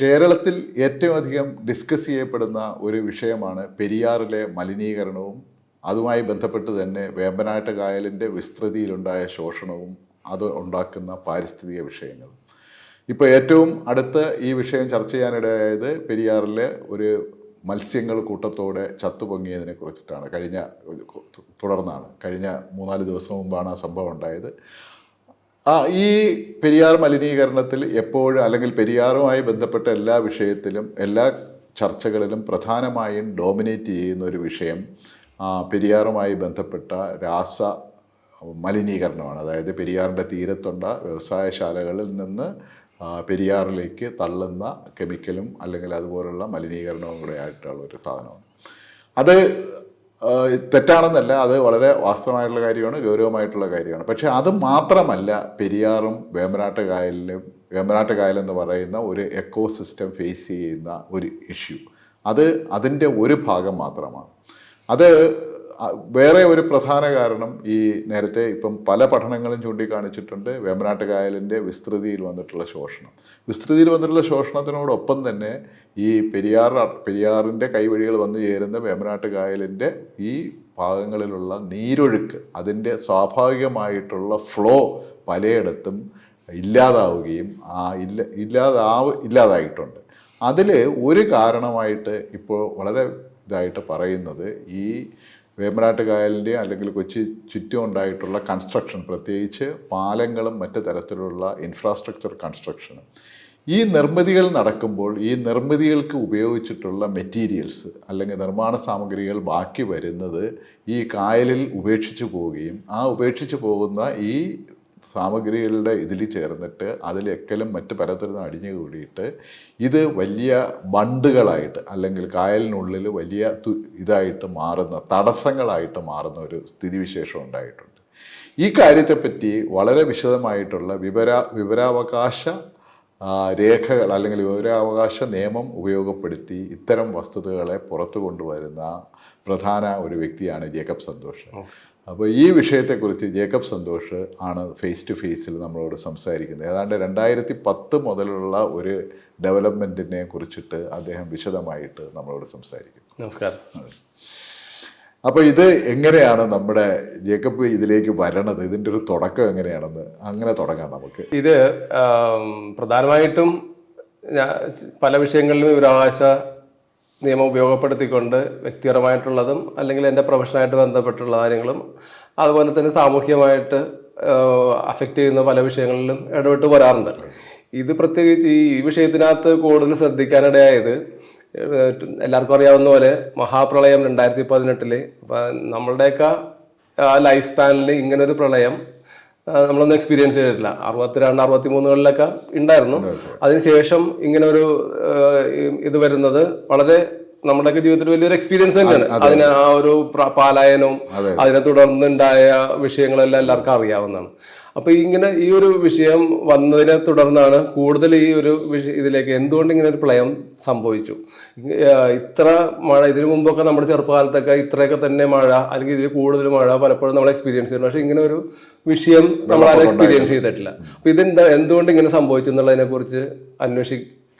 കേരളത്തിൽ ഏറ്റവും അധികം ഡിസ്കസ് ചെയ്യപ്പെടുന്ന ഒരു വിഷയമാണ് പെരിയാറിലെ മലിനീകരണവും അതുമായി ബന്ധപ്പെട്ട് തന്നെ വേമ്പനാട്ട് കായലിന്റെ വിസ്തൃതിയിലുണ്ടായ ശോഷണവും അത് ഉണ്ടാക്കുന്ന പാരിസ്ഥിതിക വിഷയങ്ങളും. ഇപ്പോൾ ഏറ്റവും അടുത്ത് ഈ വിഷയം ചർച്ച ചെയ്യാനിടയായത് പെരിയാറിലെ ഒരു മത്സ്യങ്ങൾ കൂട്ടത്തോടെ ചത്തുപൊങ്ങിയതിനെ കുറിച്ചിട്ടാണ്. കഴിഞ്ഞ തുടർന്നാണ്. കഴിഞ്ഞ മൂന്നാൽ ദിവസം മുമ്പാണ് ആ സംഭവം ഉണ്ടായത്. ആ ഈ പെരിയാർ മലിനീകരണത്തിൽ എപ്പോഴും അല്ലെങ്കിൽ പെരിയാറുമായി ബന്ധപ്പെട്ട എല്ലാ വിഷയത്തിലും എല്ലാ ചർച്ചകളിലും പ്രധാനമായും ഡോമിനേറ്റ് ചെയ്യുന്ന ഒരു വിഷയം പെരിയാറുമായി ബന്ധപ്പെട്ട രാസ മലിനീകരണമാണ്. അതായത് പെരിയാറിന്റെ തീരത്തുണ്ട വ്യവസായശാലകളിൽ നിന്ന് പെരിയാറിലേക്ക് തള്ളുന്ന കെമിക്കലും അല്ലെങ്കിൽ അതുപോലുള്ള മലിനീകരണവും കൂടെ ആയിട്ടുള്ള ഒരു സാധനമാണ്. അത് തെറ്റാണെന്നല്ല അത് വളരെ വാസ്തവമായിട്ടുള്ള കാര്യമാണ് ഗൗരവമായിട്ടുള്ള കാര്യമാണ്. പക്ഷേ അത് മാത്രമല്ല പെരിയാറും വേമ്പനാട്ട് കായലിലും വേമ്പനാട്ട് കായലെന്ന് പറയുന്ന ഒരു എക്കോ സിസ്റ്റം ഫേസ് ചെയ്യുന്ന ഒരു ഇഷ്യൂ അത് അതിന്റെ ഒരു ഭാഗം മാത്രമാണ്. അത് വേറെ ഒരു പ്രധാന കാരണം ഈ നേരത്തെ ഇപ്പം പല പഠനങ്ങളും ചൂണ്ടിക്കാണിച്ചിട്ടുണ്ട് വേമ്പനാട്ട് കായലിന്റെ വിസ്തൃതിയിൽ വന്നിട്ടുള്ള ശോഷണം. വിസ്തൃതിയിൽ വന്നിട്ടുള്ള ശോഷണത്തിനോടൊപ്പം തന്നെ ഈ പെരിയാർ പെരിയാറിന്റെ കൈവഴികൾ വന്നു ചേരുന്ന വേമ്പനാട്ട് കായലിന്റെ ഈ ഭാഗങ്ങളിലുള്ള നീരൊഴുക്ക് അതിന്റെ സ്വാഭാവികമായിട്ടുള്ള ഫ്ലോ പലയിടത്തും ഇല്ലാതാവുകയും ആ ഇല്ല ഇല്ലാതാവ് ഇല്ലാതായിട്ടുണ്ട്. അതിൽ ഒരു കാരണമായിട്ട് ഇപ്പോൾ വളരെ ഇതായിട്ട് പറയുന്നത് ഈ വേമ്പനാട്ട് കായലിന്റെ അല്ലെങ്കിൽ കൊച്ചി ചുറ്റും ഉണ്ടായിട്ടുള്ള കൺസ്ട്രക്ഷൻ പ്രത്യേകിച്ച് പാലങ്ങളും മറ്റ് തരത്തിലുള്ള ഇൻഫ്രാസ്ട്രക്ചർ കൺസ്ട്രക്ഷനും ഈ നിർമ്മിതികൾ നടക്കുമ്പോൾ ഈ നിർമ്മിതികൾക്ക് ഉപയോഗിച്ചിട്ടുള്ള മെറ്റീരിയൽസ് അല്ലെങ്കിൽ നിർമ്മാണ സാമഗ്രികൾ ബാക്കി വരുന്നത് ഈ കായലിൽ ഉപേക്ഷിച്ച് പോവുകയും ആ ഉപേക്ഷിച്ച് പോകുന്ന ഈ സാമഗ്രികളുടെ ഇതിൽ ചേർന്നിട്ട് അതിൽ എക്കലും മറ്റ് പലതരം അടിഞ്ഞു കൂടിയിട്ട് ഇത് വലിയ ബണ്ടുകളായിട്ട് അല്ലെങ്കിൽ കായലിനുള്ളിൽ വലിയ ഇതായിട്ട് മാറുന്ന തടസ്സങ്ങളായിട്ട് മാറുന്ന ഒരു സ്ഥിതിവിശേഷം ഉണ്ടായിട്ടുണ്ട്. ഈ കാര്യത്തെപ്പറ്റി വളരെ വിശദമായിട്ടുള്ള വിവര വിവരാവകാശ രേഖകൾ അല്ലെങ്കിൽ വിവരാവകാശ നിയമം ഉപയോഗപ്പെടുത്തി ഇത്തരം വസ്തുതകളെ പുറത്തു കൊണ്ടുവരുന്ന പ്രധാന ഒരു വ്യക്തിയാണ് ജേക്കബ് സന്തോഷ്. അപ്പോൾ ഈ വിഷയത്തെക്കുറിച്ച് ജേക്കബ് സന്തോഷ് ആണ് ഫേസ് ടു ഫേസിൽ നമ്മളോട് സംസാരിക്കുന്നത്. ഏതാണ്ട് രണ്ടായിരത്തി പത്ത് മുതലുള്ള ഒരു ഡെവലപ്മെന്റിനെ കുറിച്ചിട്ട് അദ്ദേഹം വിശദമായിട്ട് നമ്മളോട് സംസാരിക്കും. നമസ്കാരം. അപ്പോൾ ഇത് എങ്ങനെയാണ് നമ്മുടെ ജേക്കബ് ഇതിലേക്ക് വരണത്? ഇതിന്റെ ഒരു തുടക്കം എങ്ങനെയാണെന്ന് അങ്ങനെ തുടങ്ങാം നമുക്ക്. ഇത് പ്രധാനമായിട്ടും പല വിഷയങ്ങളിലും വിവരാവകാശ നിയമം ഉപയോഗപ്പെടുത്തിക്കൊണ്ട് വ്യക്തിപരമായിട്ടുള്ളതും അല്ലെങ്കിൽ എന്റെ പ്രൊഫഷനായിട്ട് ബന്ധപ്പെട്ടുള്ള കാര്യങ്ങളും അതുപോലെ തന്നെ സാമൂഹ്യമായിട്ട് അഫക്റ്റ് ചെയ്യുന്ന പല വിഷയങ്ങളിലും ഇടപെട്ട് വരാറുണ്ട്. ഇത് പ്രത്യേകിച്ച് ഈ വിഷയത്തിനകത്ത് കൂടുതൽ ശ്രദ്ധിക്കാനിടയായത് എല്ലാവർക്കും അറിയാവുന്ന പോലെ മഹാപ്രളയം രണ്ടായിരത്തി പതിനെട്ടിൽ നമ്മളുടെയൊക്കെ ആ ലൈഫ് സ്പാനിൽ ഇങ്ങനൊരു പ്രളയം നമ്മളൊന്നും എക്സ്പീരിയൻസ് ചെയ്തിട്ടില്ല. അറുപത്തിരണ്ട് അറുപത്തി മൂന്നുകളിലൊക്കെ ഉണ്ടായിരുന്നു. അതിനുശേഷം ഇങ്ങനെ ഒരു ഇത് വരുന്നത് വളരെ നമ്മുടെയൊക്കെ ജീവിതത്തിൽ വലിയൊരു എക്സ്പീരിയൻസ് തന്നെയാണ്. അതിന് ആ ഒരു പാലായനവും അതിനെ തുടർന്നുണ്ടായ വിഷയങ്ങളെല്ലാം എല്ലാവർക്കും അറിയാവുന്നതാണ്. അപ്പൊ ഇങ്ങനെ ഈ ഒരു വിഷയം വന്നതിനെ തുടർന്നാണ് കൂടുതൽ ഈ ഒരു ഇതിലേക്ക് എന്തുകൊണ്ട് ഇങ്ങനെ ഒരു പ്രളയം സംഭവിച്ചു? ഇത്ര മഴ ഇതിനു മുമ്പൊക്കെ നമ്മുടെ ചെറുപ്പകാലത്തൊക്കെ ഇത്രയൊക്കെ തന്നെ മഴ അല്ലെങ്കിൽ ഇതിൽ കൂടുതൽ മഴ പലപ്പോഴും നമ്മൾ എക്സ്പീരിയൻസ് ചെയ്യുന്നു പക്ഷെ ഇങ്ങനെ ഒരു വിഷയം നമ്മൾ ആരും എക്സ്പീരിയൻസ് ചെയ്തിട്ടില്ല. അപ്പൊ ഇതെന്താ എന്തുകൊണ്ട് ഇങ്ങനെ സംഭവിച്ചു എന്നുള്ളതിനെ കുറിച്ച്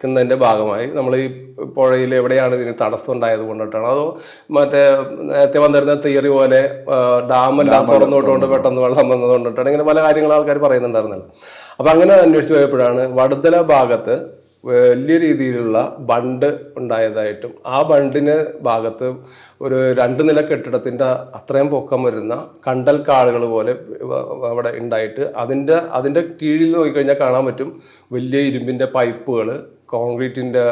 അന്വേഷിക്കുന്നതിന്റെ ഭാഗമായി നമ്മൾ ഈ പുഴയിൽ എവിടെയാണ് ഇതിന് തടസ്സം ഉണ്ടായത് കൊണ്ടിട്ടാണ്. അതോ മറ്റേ നേരത്തെ വന്നിരുന്ന തിയറി പോലെ ഡാമെല്ലാം തുറന്നുവിട്ടുകൊണ്ട് പെട്ടെന്ന് വെള്ളം വന്നത് കൊണ്ടിട്ടാണ് ഇങ്ങനെ പല കാര്യങ്ങൾ ആൾക്കാർ പറയുന്നുണ്ടായിരുന്നല്ലോ. അപ്പം അങ്ങനെ അന്വേഷിച്ച് പോയപ്പോഴാണ് വടുതല ഭാഗത്ത് വലിയ രീതിയിലുള്ള ബണ്ട് ഉണ്ടായതായിട്ടും ആ ബണ്ടിന് ഭാഗത്ത് ഒരു രണ്ട് നില കെട്ടിടത്തിന്റെ അത്രയും പൊക്കം വരുന്ന കണ്ടൽ കാടുകൾ പോലെ അവിടെ ഉണ്ടായിട്ട് അതിന്റെ അതിന്റെ കീഴിൽ നോക്കിക്കഴിഞ്ഞാൽ കാണാൻ പറ്റും വലിയ ഇരുമ്പിന്റെ പൈപ്പുകൾ കോൺക്രീറ്റിന്റെ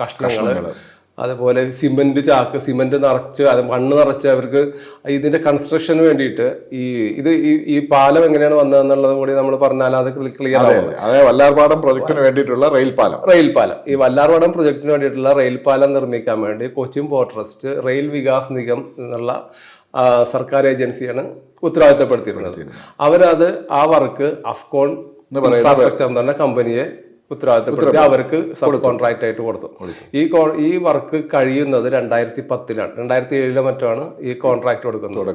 കഷ്ണങ്ങൾ അതുപോലെ സിമെന്റ് ചാക്ക് സിമെന്റ് നിറച്ച് അത് മണ്ണ് നിറച്ച് അവർക്ക് ഇതിന്റെ കൺസ്ട്രക്ഷന് വേണ്ടിയിട്ട് ഈ ഇത് ഈ പാലം എങ്ങനെയാണ് വന്നതെന്നുള്ളത് കൂടി നമ്മൾ പറഞ്ഞാൽ അത് ക്ലിയർ അതെ വല്ലാർപാടം പ്രൊജക്ടിന് വേണ്ടിയിട്ടുള്ള റെയിൽ പാലം. റെയിൽ പാലം ഈ വല്ലാർപാടം പ്രൊജക്ടിന് വേണ്ടിയിട്ടുള്ള റെയിൽ പാലം നിർമ്മിക്കാൻ വേണ്ടി Cochin port trust rail Vikas Nigam എന്നുള്ള സർക്കാർ ഏജൻസിയാണ് ഉത്തരവാദിത്തപ്പെടുത്തിയിട്ടുള്ളത് അവരത് ആ വർക്ക് അഫ്കോൺ ഇൻഫ്രാസ്ട്രക്ചർ എന്ന് പറഞ്ഞ കമ്പനിയെ ഉത്തരവാദിത്തപ്പെടുത്തി അവർക്ക് സബ് കോൺട്രാക്ട് ആയിട്ട് കൊടുത്തു. ഈ ഈ വർക്ക് കഴിയുന്നത് രണ്ടായിരത്തി പത്തിലാണ് രണ്ടായിരത്തി ഏഴിലെ മറ്റാണ് ഈ കോൺട്രാക്ട് കൊടുക്കുന്നത്.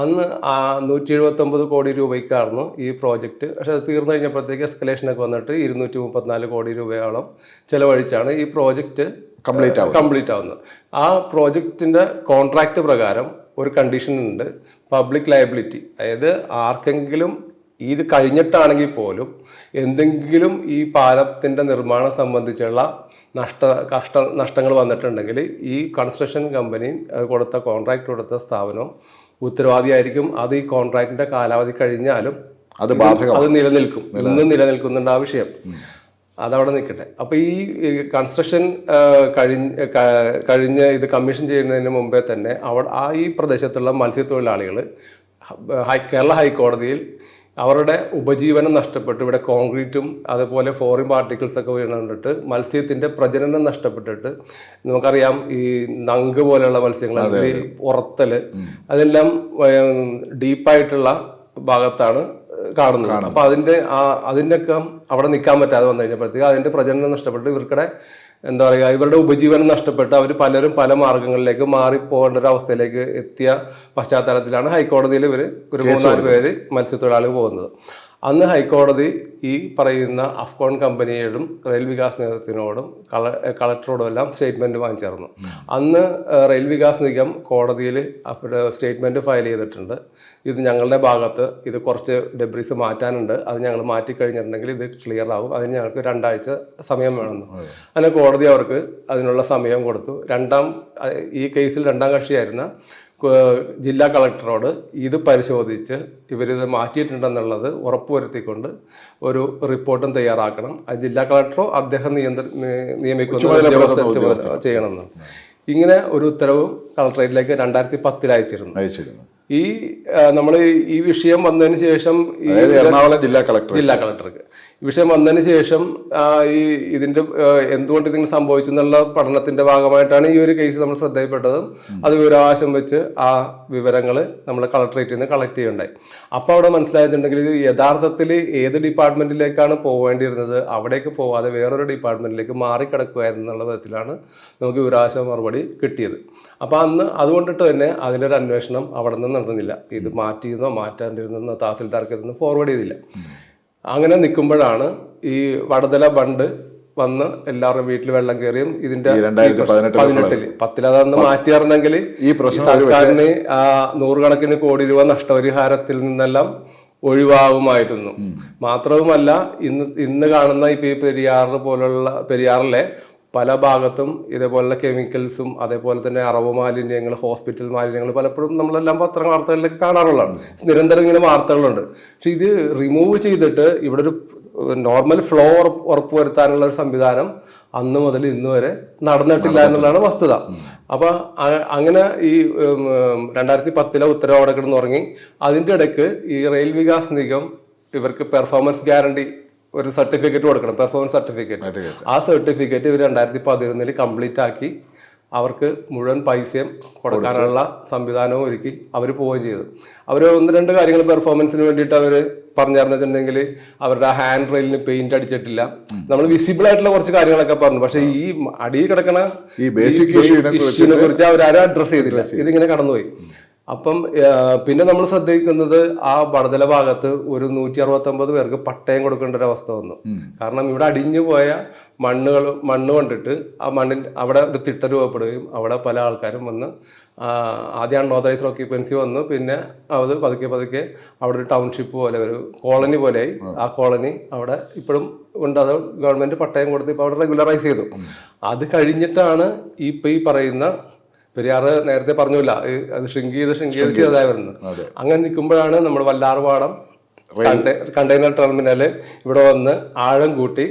അന്ന് ആ നൂറ്റി എഴുപത്തി ഒമ്പത് കോടി രൂപയ്ക്കായിരുന്നു ഈ പ്രോജക്റ്റ്. പക്ഷെ അത് തീർന്നു കഴിഞ്ഞപ്പോഴത്തേക്ക് എസ്കലേഷനൊക്കെ വന്നിട്ട് ഇരുന്നൂറ്റി മുപ്പത്തിനാല് കോടി രൂപയോളം ചെലവഴിച്ചാണ് ഈ പ്രോജക്റ്റ് കംപ്ലീറ്റ് ആവും കംപ്ലീറ്റ് ആവുന്നത്. ആ പ്രോജക്റ്റിന്റെ കോൺട്രാക്ട് പ്രകാരം ഒരു കണ്ടീഷൻ ഉണ്ട്. പബ്ലിക് ലയബിലിറ്റി അതായത് ആർക്കെങ്കിലും ഇത് കഴിഞ്ഞിട്ടാണെങ്കിൽ പോലും എന്തെങ്കിലും ഈ പാലത്തിന്റെ നിർമ്മാണം സംബന്ധിച്ചുള്ള നഷ്ട കഷ്ട നഷ്ടങ്ങൾ വന്നിട്ടുണ്ടെങ്കിൽ ഈ കൺസ്ട്രക്ഷൻ കമ്പനി കൊടുത്ത കോൺട്രാക്ട് കൊടുത്ത സ്ഥാപനം ഉത്തരവാദിയായിരിക്കും. അത് ഈ കോൺട്രാക്റ്റിന്റെ കാലാവധി കഴിഞ്ഞാലും അത് ബാധകം അത് നിലനിൽക്കും. ഇന്ന് നിലനിൽക്കുന്നുണ്ട് ആ വിഷയം. അതവിടെ നിൽക്കട്ടെ. അപ്പോൾ ഈ കൺസ്ട്രക്ഷൻ കഴിഞ്ഞ് കഴിഞ്ഞ കഴിഞ്ഞ് ഇത് കമ്മീഷൻ ചെയ്യുന്നതിന് മുമ്പേ തന്നെ അവിടെ ആ ഈ പ്രദേശത്തുള്ള മത്സ്യത്തൊഴിലാളികൾ കേരള ഹൈക്കോടതിയിൽ അവരുടെ ഉപജീവനം നഷ്ടപ്പെട്ടു. ഇവിടെ കോൺക്രീറ്റും അതുപോലെ ഫോറിൻ പാർട്ടിക്കിൾസ് ഒക്കെ വീണിട്ട് മത്സ്യത്തിന്റെ പ്രജനനം നഷ്ടപ്പെട്ടിട്ട് നമുക്കറിയാം ഈ നങ്ക് പോലെയുള്ള മത്സ്യങ്ങൾ അതിൽ ഉറത്തൽ അതെല്ലാം ഡീപ്പായിട്ടുള്ള ഭാഗത്താണ് കാണുന്നത്. അപ്പൊ അതിന്റെ ആ അതിന്റെയൊക്കെ അവിടെ നിൽക്കാൻ പറ്റാതെ വന്നു കഴിഞ്ഞപ്പോഴത്തേക്ക് അതിന്റെ പ്രജനനം നഷ്ടപ്പെട്ട് ഇവർക്കിടെ എന്താ പറയുക ഇവരുടെ ഉപജീവനം നഷ്ടപ്പെട്ട് അവർ പലരും പല മാർഗങ്ങളിലേക്ക് മാറിപ്പോകേണ്ട ഒരു അവസ്ഥയിലേക്ക് എത്തിയ പശ്ചാത്തലത്തിലാണ് ഹൈക്കോടതിയിൽ ഇവർ ഒരു മൂന്നാൽ പേര് മത്സ്യത്തൊഴിലാളികൾ പോകുന്നത്. അന്ന് ഹൈക്കോടതി ഈ പറയുന്ന അഫ്കോൺ കമ്പനിയോടും റെയിൽ വികാസ് നിഗമത്തിനോടും കള കളക്ടറോടും എല്ലാം സ്റ്റേറ്റ്മെന്റ് വാങ്ങിച്ചിരുന്നു അന്ന് റെയിൽ വികാസ് നിഗം കോടതിയിൽ അവരുടെ സ്റ്റേറ്റ്മെന്റ് ഫയൽ ചെയ്തിട്ടുണ്ട്. ഇത് ഞങ്ങളുടെ ഭാഗത്ത് ഇത് കുറച്ച് ഡെബ്രീസ് മാറ്റാനുണ്ട്. അത് ഞങ്ങൾ മാറ്റി കഴിഞ്ഞിട്ടുണ്ടെങ്കിൽ ഇത് ക്ലിയർ ആവും. അതിന് ഞങ്ങൾക്ക് രണ്ടാഴ്ച സമയം വേണമെന്ന് അങ്ങനെ കോടതി അവർക്ക് അതിനുള്ള സമയം കൊടുത്തു. രണ്ടാം ഈ കേസിൽ രണ്ടാം കക്ഷിയായിരുന്ന ജില്ലാ കളക്ടറോട് ഇത് പരിശോധിച്ച് ഇവരിത് മാറ്റിയിട്ടുണ്ടെന്നുള്ളത് ഉറപ്പുവരുത്തിക്കൊണ്ട് ഒരു റിപ്പോർട്ടും തയ്യാറാക്കണം. അത് ജില്ലാ കളക്ടറോ അദ്ദേഹം നിയന്ത്ര നിയമിക്കുന്ന ചെയ്യണമെന്ന്. ഇങ്ങനെ ഒരു ഉത്തരവ് കളക്ടറേറ്റിലേക്ക് രണ്ടായിരത്തി പത്തിൽ അയച്ചിരുന്നു. അയച്ചിരുന്നു. ഈ നമ്മൾ ഈ വിഷയം വന്നതിന് ശേഷം എറണാകുളം ജില്ലാ കളക്ടർ ജില്ലാ കളക്ടർക്ക്. വിഷയം വന്നതിന് ശേഷം ഈ ഇതിന്റെ എന്തുകൊണ്ട് ഇതിങ്ങനെ സംഭവിച്ചു എന്നുള്ള പഠനത്തിന്റെ ഭാഗമായിട്ടാണ് ഈ ഒരു കേസ് നമ്മൾ ശ്രദ്ധയിൽപ്പെട്ടത്. അത് വിവരാവകാശം വെച്ച് ആ വിവരങ്ങൾ നമ്മൾ കളക്ടറേറ്റിൽ നിന്ന് കളക്ട് ചെയ്യണ്ടായി അപ്പൊ അവിടെ മനസ്സിലായിട്ടുണ്ടെങ്കിൽ ഇത് യഥാർത്ഥത്തിൽ ഏത് ഡിപ്പാർട്ട്മെന്റിലേക്കാണ് പോവേണ്ടിയിരുന്നത്? അവിടേക്ക് പോവാതെ വേറൊരു ഡിപ്പാർട്ട്മെന്റിലേക്ക് മാറിക്കിടക്കുമായിരുന്നു എന്നുള്ള വിധത്തിലാണ് നമുക്ക് വിവരാവകാശ മറുപടി കിട്ടിയത്. അപ്പൊ അന്ന് അതുകൊണ്ടിട്ട് തന്നെ അതിലൊരു അന്വേഷണം അവിടെ നിന്ന് നടത്തുന്നില്ല ഇത് മാറ്റിയിരുന്നോ മാറ്റാണ്ടിരുന്നോ തഹസിൽദാർക്ക് ഇതൊന്നും ഫോർവേഡ് ചെയ്തില്ല അങ്ങനെ നിൽക്കുമ്പോഴാണ് ഈ വടതല ബണ്ട് വന്ന് എല്ലാവരുടെ വീട്ടിൽ വെള്ളം കയറിയും ഇതിന്റെ പതിനെട്ടിലെ പത്തിലതൊന്ന് മാറ്റിയായിരുന്നെങ്കിൽ ഈ സർക്കാരിന് ആ നൂറുകണക്കിന് കോടി രൂപ നഷ്ടപരിഹാരത്തിൽ നിന്നെല്ലാം ഒഴിവാകുമായിരുന്നു. മാത്രവുമല്ല ഇന്ന് ഇന്ന് കാണുന്ന ഇപ്പൊ ഈ പെരിയാറ് പോലുള്ള പെരിയാറിലെ പല ഭാഗത്തും ഇതേപോലുള്ള കെമിക്കൽസും അതേപോലെ തന്നെ അറവ് മാലിന്യങ്ങൾ ഹോസ്പിറ്റൽ മാലിന്യങ്ങൾ പലപ്പോഴും നമ്മളെല്ലാം പത്ര വാർത്തകളിലൊക്കെ കാണാറുള്ളതാണ്. നിരന്തരം ഇങ്ങനെ വാർത്തകളുണ്ട്. പക്ഷെ ഇത് റിമൂവ് ചെയ്തിട്ട് ഇവിടെ ഒരു നോർമൽ ഫ്ലോ ഉറപ്പുവരുത്താനുള്ള ഒരു സംവിധാനം അന്ന് മുതൽ ഇന്ന് വരെ നടന്നിട്ടില്ല എന്നുള്ളതാണ് വസ്തുത. അപ്പൊ അങ്ങനെ ഈ രണ്ടായിരത്തി പത്തിലെ ഉത്തരവ് അവിടെ കിടന്ന് തുടങ്ങി അതിന്റെ ഇടയ്ക്ക് ഈ റെയിൽ വികാസ് നിഗം ഇവർക്ക് പെർഫോമൻസ് ഗ്യാരണ്ടി ഒരു സർട്ടിഫിക്കറ്റ് കൊടുക്കണം പെർഫോമൻസ് സർട്ടിഫിക്കറ്റ് ആ സർട്ടിഫിക്കറ്റ് ഇവർ രണ്ടായിരത്തി പതിനൊന്നിൽ കംപ്ലീറ്റ് ആക്കി അവർക്ക് മുഴുവൻ പൈസയും കൊടുക്കാനുള്ള സംവിധാനവും ഒരുക്കി അവർ പോവുകയും ചെയ്തു. അവർ ഒന്ന് രണ്ട് കാര്യങ്ങൾ പെർഫോമൻസിന് വേണ്ടിയിട്ട് അവർ പറഞ്ഞിരുന്നിട്ടുണ്ടെങ്കിൽ അവരുടെ ഹാൻഡ് റെയിലിന് പെയിന്റ് അടിച്ചിട്ടില്ല. നമ്മൾ വിസിബിൾ ആയിട്ടുള്ള കുറച്ച് കാര്യങ്ങളൊക്കെ പറഞ്ഞു. പക്ഷെ ഈ അടിയിൽ കിടക്കണ ഈ ബേസിക് ഇഷ്യൂനെ കുറിച്ച് അവരാരും അഡ്രസ് ചെയ്തില്ല. ഇതിങ്ങനെ കടന്നുപോയി. അപ്പം പിന്നെ നമ്മൾ ശ്രദ്ധിക്കുന്നത് ആ വടതല ഭാഗത്ത് ഒരു നൂറ്റി അറുപത്തി ഒമ്പത് പേർക്ക് പട്ടയം കൊടുക്കേണ്ട ഒരു അവസ്ഥ വന്നു. കാരണം ഇവിടെ അടിഞ്ഞു പോയ മണ്ണുകൾ മണ്ണ് കൊണ്ടിട്ട് ആ മണ്ണിൽ അവിടെ ഒരു തിട്ട രൂപപ്പെടുകയും അവിടെ പല ആൾക്കാരും വന്ന് ആദ്യം അൺഓതറൈസ്ഡ് ഓക്യുപ്പൻസി വന്നു. പിന്നെ അത് പതുക്കെ പതുക്കെ അവിടെ ഒരു ടൗൺഷിപ്പ് പോലെ ഒരു കോളനി പോലെയായി. ആ. കോളനി അവിടെ ഇപ്പോഴും ഉണ്ട്. അത് ഗവൺമെന്റ് പട്ടയം കൊടുത്ത് ഇപ്പോൾ അവിടെ റെഗുലറൈസ് ചെയ്തു. അത് കഴിഞ്ഞിട്ടാണ് ഈ ഇപ്പൊ ഈ പറയുന്ന പെരിയാറ് നേരത്തെ പറഞ്ഞില്ല. അത് ഷ്രിങ്ക് ചെയ്ത് ഷ്രിങ്ക് ചെയ്ത് ചെയ്തായി വരുന്നത്. അങ്ങനെ നിൽക്കുമ്പോഴാണ് നമ്മൾ വല്ലാർപാടം കണ്ടെയ്നർ ടെർമിനൽ ഇവിടെ വന്ന് ആഴം കൂട്ടി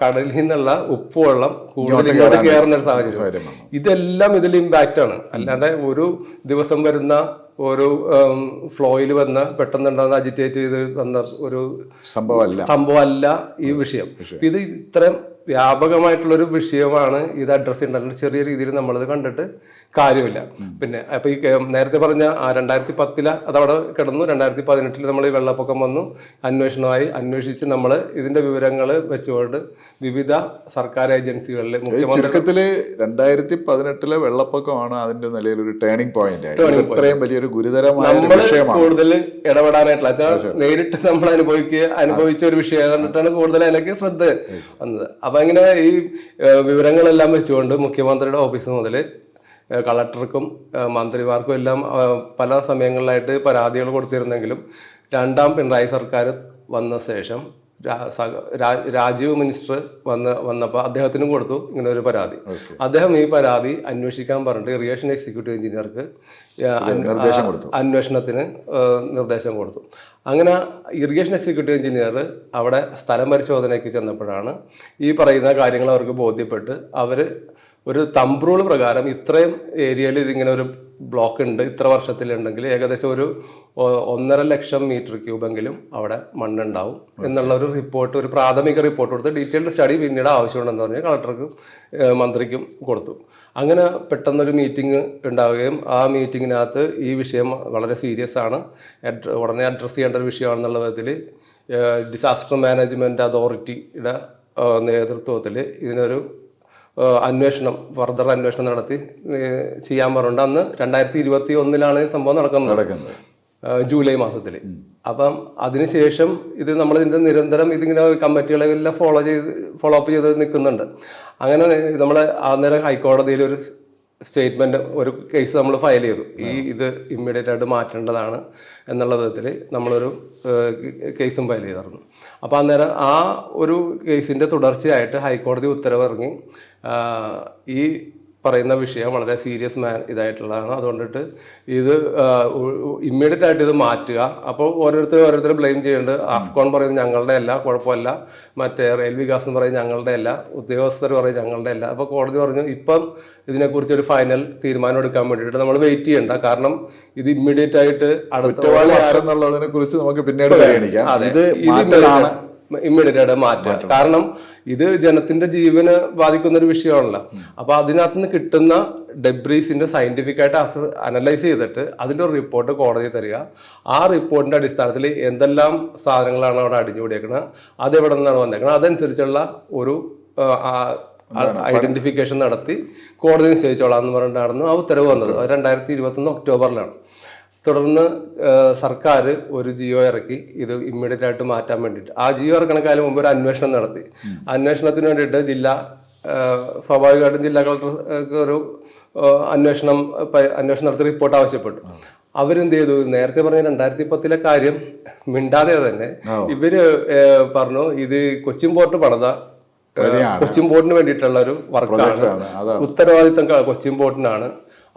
കടലിൽ നിന്നുള്ള ഉപ്പുവെള്ളം കൂടുതൽ ഇങ്ങോട്ട് കയറുന്ന ഒരു സാഹചര്യം. ഇതെല്ലാം ഇതിൽ ഇമ്പാക്റ്റ് ആണ്. അല്ലാണ്ട് ഒരു ദിവസം വരുന്ന ഒരു ഫ്ലോയിൽ വന്ന് പെട്ടെന്നുണ്ടാകുന്ന അജിറ്റേറ്റ് ചെയ്ത് വന്ന ഒരു സംഭവമല്ല. സംഭവമല്ല ഈ വിഷയം. ഇത് ഇത്രയും വ്യാപകമായിട്ടുള്ളൊരു വിഷയമാണ് ഇത് അഡ്രസ് ചെയ്യേണ്ടത്. ചെറിയ രീതിയിൽ നമ്മളത് കണ്ടിട്ട് കാര്യമില്ല. പിന്നെ അപ്പൊ ഈ നേരത്തെ പറഞ്ഞ ആ രണ്ടായിരത്തി പത്തിൽ അതവിടെ കിടന്നു. രണ്ടായിരത്തി പതിനെട്ടിൽ നമ്മൾ ഈ വെള്ളപ്പൊക്കം വന്നു. അന്വേഷണമായി അന്വേഷിച്ച് നമ്മൾ ഇതിന്റെ വിവരങ്ങൾ വെച്ചുകൊണ്ട് വിവിധ സർക്കാർ ഏജൻസികളിൽ മുഖ്യമന്ത്രി രണ്ടായിരത്തി പതിനെട്ടിലെ വെള്ളപ്പൊക്കമാണ് അതിന്റെ നിലയിൽ ഒരു ടേണിംഗ് പോയിന്റ് ഇത് ഇത്രയും വലിയൊരു ഗുരുതരമായ കൂടുതൽ ഇടപെടാനായിട്ടുള്ള നേരിട്ട് നമ്മൾ അനുഭവിക്കുക അനുഭവിച്ച ഒരു വിഷയം കണ്ടിട്ടാണ് കൂടുതൽ അതിലേക്ക് ശ്രദ്ധ വന്നത്. അപ്പൊ അങ്ങനെ ഈ വിവരങ്ങളെല്ലാം വെച്ചുകൊണ്ട് മുഖ്യമന്ത്രിയുടെ ഓഫീസ് മുതൽ കളക്ടർക്കും മന്ത്രിമാർക്കും എല്ലാം പല സമയങ്ങളിലായിട്ട് പരാതികൾ കൊടുത്തിരുന്നെങ്കിലും രണ്ടാം പിണറായി സർക്കാർ വന്ന ശേഷം രാജീവ് മിനിസ്റ്റർ വന്ന് വന്നപ്പോൾ അദ്ദേഹത്തിനും കൊടുത്തു ഇങ്ങനെ ഒരു പരാതി. അദ്ദേഹം ഈ പരാതി അന്വേഷിക്കാൻ പറഞ്ഞിട്ട് ഇറിഗേഷൻ എക്സിക്യൂട്ടീവ് എഞ്ചിനീയർക്ക് അന്വേഷണത്തിന് നിർദ്ദേശം കൊടുത്തു. അങ്ങനെ ഇറിഗേഷൻ എക്സിക്യൂട്ടീവ് എഞ്ചിനീയർ അവിടെ സ്ഥലം പരിശോധനയ്ക്ക് ചെന്നപ്പോഴാണ് ഈ പറയുന്ന കാര്യങ്ങൾ അവർക്ക് ബോധ്യപ്പെട്ട് അവർ ഒരു തമ്പ് റൂൾ പ്രകാരം ഇത്രയും ഏരിയയിൽ ഇതിങ്ങനെ ഒരു ബ്ലോക്ക് ഉണ്ട് ഇത്ര വർഷത്തിലുണ്ടെങ്കിൽ ഏകദേശം ഒരു ഒന്നര ലക്ഷം മീറ്റർ ക്യൂബെങ്കിലും അവിടെ മണ്ണുണ്ടാവും എന്നുള്ള ഒരു റിപ്പോർട്ട് ഒരു പ്രാഥമിക റിപ്പോർട്ട് കൊടുത്ത്. ഡീറ്റെയിൽഡ് സ്റ്റഡി പിന്നീട് ആവശ്യമുണ്ടെന്ന് പറഞ്ഞ് കളക്ടർക്കും മന്ത്രിക്കും കൊടുത്തു. അങ്ങനെ പെട്ടെന്നൊരു മീറ്റിംഗ് ഉണ്ടാവുകയും ആ മീറ്റിങ്ങിനകത്ത് ഈ വിഷയം വളരെ സീരിയസ് ആണ്. ഉടനെ അഡ്രസ്സ് ചെയ്യേണ്ട ഒരു വിഷയമാണെന്നുള്ള വിധത്തിൽ ഡിസാസ്റ്റർ മാനേജ്മെന്റ് അതോറിറ്റിയുടെ നേതൃത്വത്തിൽ ഇതിനൊരു അന്വേഷണം ഫർദർ അന്വേഷണം നടത്തി ചെയ്യാൻ പറഞ്ഞിട്ടുണ്ട്. അന്ന് രണ്ടായിരത്തി ഇരുപത്തി ഒന്നിലാണ് സംഭവം നടക്കുന്നത്. നടക്കുന്നത്. ജൂലൈ മാസത്തിൽ അപ്പം അതിനുശേഷം ഇത് നമ്മൾ ഇതിന്റെ നിരന്തരം ഇതിങ്ങനെ കമ്മിറ്റികളെല്ലാം ഫോളോ ചെയ്ത് ഫോളോ അപ്പ് ചെയ്ത് നിൽക്കുന്നുണ്ട്. അങ്ങനെ നമ്മൾ അന്നേരം ഹൈക്കോടതിയിൽ ഒരു സ്റ്റേറ്റ്മെന്റ് ഒരു കേസ് നമ്മൾ ഫയൽ ചെയ്തു. ഈ ഇത് ഇമ്മീഡിയറ്റ് ആയിട്ട് മാറ്റേണ്ടതാണ് എന്നുള്ള വിധത്തിൽ നമ്മളൊരു കേസും ഫയൽ ചെയ്തിരുന്നു അപ്പോൾ അന്നേരം ആ ഒരു കേസിന്റെ തുടർച്ചയായിട്ട് ഹൈക്കോടതി ഉത്തരവിറങ്ങി. ഈ പറയുന്ന വിഷയം വളരെ സീരിയസ് മാൻ ഇതായിട്ടുള്ളതാണ്. അതുകൊണ്ടിട്ട് ഇത് ഇമ്മീഡിയറ്റ് ആയിട്ട് ഇത് മാറ്റുക. അപ്പോൾ ഓരോരുത്തരും ഓരോരുത്തരും ബ്ലെയിം ചെയ്യുന്നുണ്ട് ആഫ്കോൺ പറയുന്നത് ഞങ്ങളുടെ അല്ല കുഴപ്പമല്ല. മറ്റേ റെയിൽ വികാസ് എന്ന് പറയുന്നത് ഞങ്ങളുടെ അല്ല. ഉദ്യോഗസ്ഥർ പറയും ഞങ്ങളുടെ അല്ല. അപ്പോൾ കോടതി പറഞ്ഞു ഇപ്പം ഇതിനെക്കുറിച്ച് ഒരു ഫൈനൽ തീരുമാനം എടുക്കാൻ വേണ്ടിയിട്ട് നമ്മൾ വെയിറ്റ് ചെയ്യണ്ട. കാരണം ഇത് ഇമ്മീഡിയറ്റ് ആയിട്ട് അടുത്ത ആരെന്നുള്ളതിനെ കുറിച്ച് നമുക്ക് പിന്നീട് പരിഗണിക്കാം. ഇത് ഇമ്മീഡിയറ്റ് ആയിട്ട് മാറ്റുക. കാരണം ഇത് ജനത്തിന്റെ ജീവന് ബാധിക്കുന്ന ഒരു വിഷയമാണല്ലോ. അപ്പൊ അതിനകത്ത് നിന്ന് കിട്ടുന്ന ഡെബ്രീസിന്റെ സയന്റിഫിക് ആയിട്ട് അസ അനലൈസ് ചെയ്തിട്ട് അതിന്റെ ഒരു റിപ്പോർട്ട് കോടതി തരിക. ആ റിപ്പോർട്ടിന്റെ അടിസ്ഥാനത്തിൽ എന്തെല്ലാം സാധനങ്ങളാണ് അവിടെ അടിഞ്ഞുകൂടിയേക്കുന്നത് അത് എവിടെ നിന്നാണ് വന്നേക്കുന്നത് അതനുസരിച്ചുള്ള ഒരു ഐഡന്റിഫിക്കേഷൻ നടത്തി കോടതി നിശ്ചയിച്ചോളാം എന്ന് പറഞ്ഞിട്ടായിരുന്നു ആ ഉത്തരവ് വന്നത്. രണ്ടായിരത്തി ഇരുപത്തൊന്ന് ഒക്ടോബറിലാണ്. തുടർന്ന് സർക്കാർ ഒരു ജിയോ ഇറക്കി. ഇത് ഇമ്മീഡിയറ്റ് ആയിട്ട് മാറ്റാൻ വേണ്ടിയിട്ട്. ആ ജിയോ ഇറക്കണക്കാലം മുമ്പ് ഒരു അന്വേഷണം നടത്തി. അന്വേഷണത്തിന് വേണ്ടിയിട്ട് ജില്ലാ സ്വാഭാവികമായിട്ടും ജില്ലാ കളക്ടർക്ക് ഒരു അന്വേഷണം അന്വേഷണം നടത്തി റിപ്പോർട്ട് ആവശ്യപ്പെട്ടു. അവരെന്ത് ചെയ്തു? നേരത്തെ പറഞ്ഞ രണ്ടായിരത്തി പത്തിലെ കാര്യം മിണ്ടാതെ തന്നെ ഇവർ പറഞ്ഞു ഇത് കൊച്ചിൻ പോർട്ട് പണിത കൊച്ചിൻ പോർട്ടിന് വേണ്ടിയിട്ടുള്ള ഒരു വർക്കാണ് ആണ്. ഉത്തരവാദിത്തം കൊച്ചിൻ പോർട്ടിനാണ്.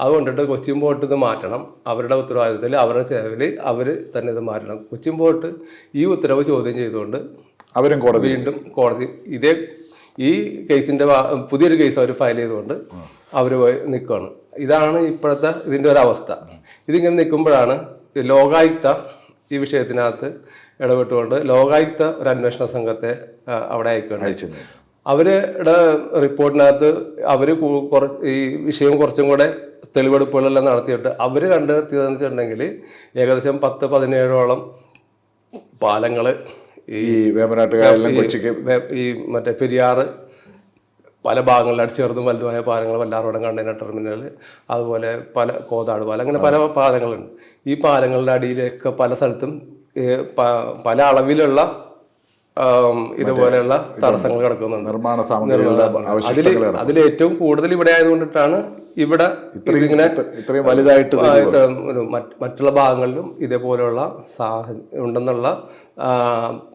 അതുകൊണ്ടിട്ട് കൊച്ചിൻ പോർട്ട് ഇത് മാറ്റണം. അവരുടെ ഉത്തരവാദിത്തത്തിൽ അവരുടെ ചെലവിൽ അവർ തന്നെ ഇത് മാറ്റണം. കൊച്ചിൻ പോർട്ട് ഈ ഉത്തരവ് ചോദ്യം ചെയ്തുകൊണ്ട് അവരും കോടതി വീണ്ടും കോടതി ഇതേ ഈ കേസിന്റെ പുതിയൊരു കേസ് അവർ ഫയൽ ചെയ്തുകൊണ്ട് അവർ പോയി നിൽക്കുകയാണ് ഇതാണ് ഇപ്പോഴത്തെ ഇതിന്റെ ഒരു അവസ്ഥ. ഇതിങ്ങനെ നിൽക്കുമ്പോഴാണ് ലോകായുക്ത ഈ വിഷയത്തിനകത്ത് ഇടപെട്ടുകൊണ്ട് ലോകായുക്ത ഒരു അന്വേഷണ സംഘത്തെ അവിടെ അയക്കുകയാണ് അവരുടെ റിപ്പോർട്ടിനകത്ത് അവർ കുറച്ച് കുറ- ഈ വിഷയം കുറച്ചും കൂടെ തെളിവെടുപ്പുകളെല്ലാം നടത്തിയിട്ട് അവർ കണ്ടെത്തിയതെന്ന് വെച്ചിട്ടുണ്ടെങ്കിൽ ഏകദേശം പത്ത് പതിനേഴോളം പാലങ്ങൾ ഈ വേമ്പനാട്ടുകാരെല്ലാം ഈ കൊച്ചിക്ക്. വെ- ഈ മറ്റേ പെരിയാറ് പല ഭാഗങ്ങളിലായിട്ട് ചെറുതും വലുതുമായ പാലങ്ങൾ വല്ലാറോടം കണ്ടെയ്നർ ടെർമിനൽ അതുപോലെ പല കോതാട് പാലം അങ്ങനെ പല പാലങ്ങളുണ്ട്. ഈ പാലങ്ങളുടെ അടിയിലൊക്കെ പല സ്ഥലത്തും പല അളവിലുള്ള ഇതുപോലെയുള്ള തടസ്സങ്ങൾ കിടക്കുന്നുണ്ട്. നിർമ്മാണ സാമഗ്രികളുടെ അതിൽ അതിൽ ഏറ്റവും കൂടുതൽ ഇവിടെ ആയതുകൊണ്ടിട്ടാണ് ഇവിടെ ഇങ്ങനെ ഇത്രയും വലുതായിട്ട് മറ്റുള്ള ഭാഗങ്ങളിലും ഇതേപോലെയുള്ള സാഹചര്യം ഉണ്ടെന്നുള്ള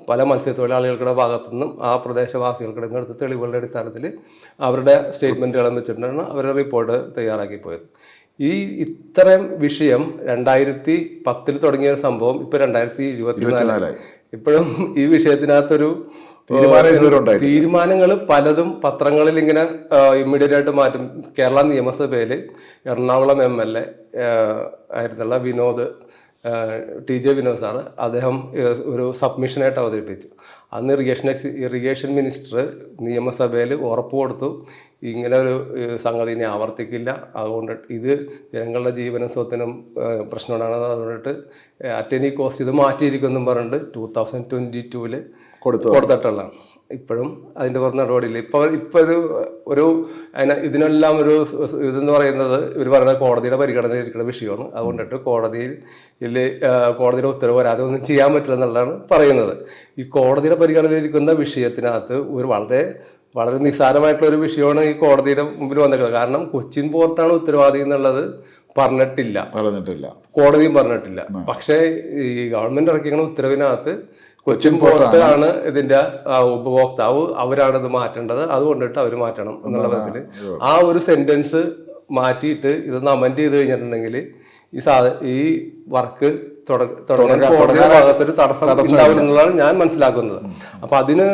പല മത്സ്യത്തൊഴിലാളികളുടെ ഭാഗത്തു നിന്നും ആ പ്രദേശവാസികൾക്കിടെ നിന്ന് എടുത്ത തെളിവുകളുടെ അടിസ്ഥാനത്തിൽ അവരുടെ സ്റ്റേറ്റ്മെന്റുകളും വെച്ചിട്ടാണ് അവരുടെ റിപ്പോർട്ട് തയ്യാറാക്കി പോയത് ഈ ഇത്തരം വിഷയം രണ്ടായിരത്തി പത്തിൽ തുടങ്ങിയ ഒരു സംഭവം ഇപ്പൊ രണ്ടായിരത്തി ഇരുപത്തിനാല്. ഇരുപത്തിനാലായി. ഇപ്പോഴും ഈ വിഷയത്തിനകത്തൊരു. തീരുമാനങ്ങൾ പലതും പത്രങ്ങളിൽ ഇങ്ങനെ ഇമ്മീഡിയറ്റ് ആയിട്ട് മാറ്റും. കേരള നിയമസഭയിൽ Ernakulam M L A ആയിരുന്നുള്ള Vinod T J Vinod sir അദ്ദേഹം ഒരു സബ്മിഷനായിട്ട് അവതരിപ്പിച്ചു. അന്ന് ഇറിഗേഷൻ എക്സ് ഇറിഗേഷൻ മിനിസ്റ്റർ നിയമസഭയിൽ ഉറപ്പ് കൊടുത്തു. ഇങ്ങനെ ഒരു സംഗതി ഇനി ആവർത്തിക്കില്ല. അതുകൊണ്ട് ഇത് ജനങ്ങളുടെ ജീവനും സ്വത്തിനും പ്രശ്നമാണ് അതുകൊണ്ടിട്ട് അറ്റ് എനി കോസ്റ്റ് ഇത് മാറ്റിയിരിക്കുമെന്നും പറഞ്ഞിട്ട് ടൂ തൗസൻഡ് ട്വന്റി ടൂവിൽ കൊടുത്തു കൊടുത്തിട്ടുള്ളതാണ്. ഇപ്പോഴും അതിന്റെ പുറത്ത് നടപടിയില്ല. ഇപ്പോൾ ഇപ്പോൾ ഒരു ഒരു അതിന് ഇതിനെല്ലാം ഒരു ഇതെന്ന് പറയുന്നത് ഇവർ പറയുന്നത് കോടതിയുടെ പരിഗണനയിലിരിക്കുന്ന വിഷയമാണ്. അതുകൊണ്ടിട്ട് കോടതിയിൽ ഇല്ല കോടതിയുടെ ഉത്തരവ് വരാതെ ഒന്നും ചെയ്യാൻ പറ്റില്ല എന്നുള്ളതാണ് പറയുന്നത്. ഈ കോടതിയുടെ പരിഗണനയിരിക്കുന്ന വിഷയത്തിനകത്ത് ഒരു വളരെ വളരെ നിസ്സാരമായിട്ടുള്ള ഒരു വിഷയമാണ് ഈ കോടതിയുടെ മുമ്പിൽ വന്നിട്ടുള്ളത്. കാരണം കൊച്ചിൻ പോർട്ടാണ് ഉത്തരവാദി എന്നുള്ളത് പറഞ്ഞിട്ടില്ല. പറഞ്ഞിട്ടില്ല. കോടതിയും പറഞ്ഞിട്ടില്ല. പക്ഷേ ഈ ഗവൺമെന്റ് ഇറക്കിയ ഉത്തരവിനകത്ത് കൊച്ചിൻ പോർട്ട് ആണ് ഇതിന്റെ ഉപഭോക്താവ് അവരാണ് ഇത് മാറ്റേണ്ടത്. അതുകൊണ്ടിട്ട് അവർ മാറ്റണം എന്നുള്ള വിധത്തിൽ ആ ഒരു സെന്റൻസ് മാറ്റിയിട്ട് ഇതൊന്ന് അമെന്റ് ചെയ്ത് കഴിഞ്ഞിട്ടുണ്ടെങ്കിൽ ഈ സാധ ഈ വർക്ക് തുടങ്ങാൻ കോടതിയുടെ ഭാഗത്തൊരു തടസ്സം ഉണ്ടാവില്ല എന്നുള്ളതാണ് ഞാൻ മനസ്സിലാക്കുന്നത്. അപ്പൊ അതിന്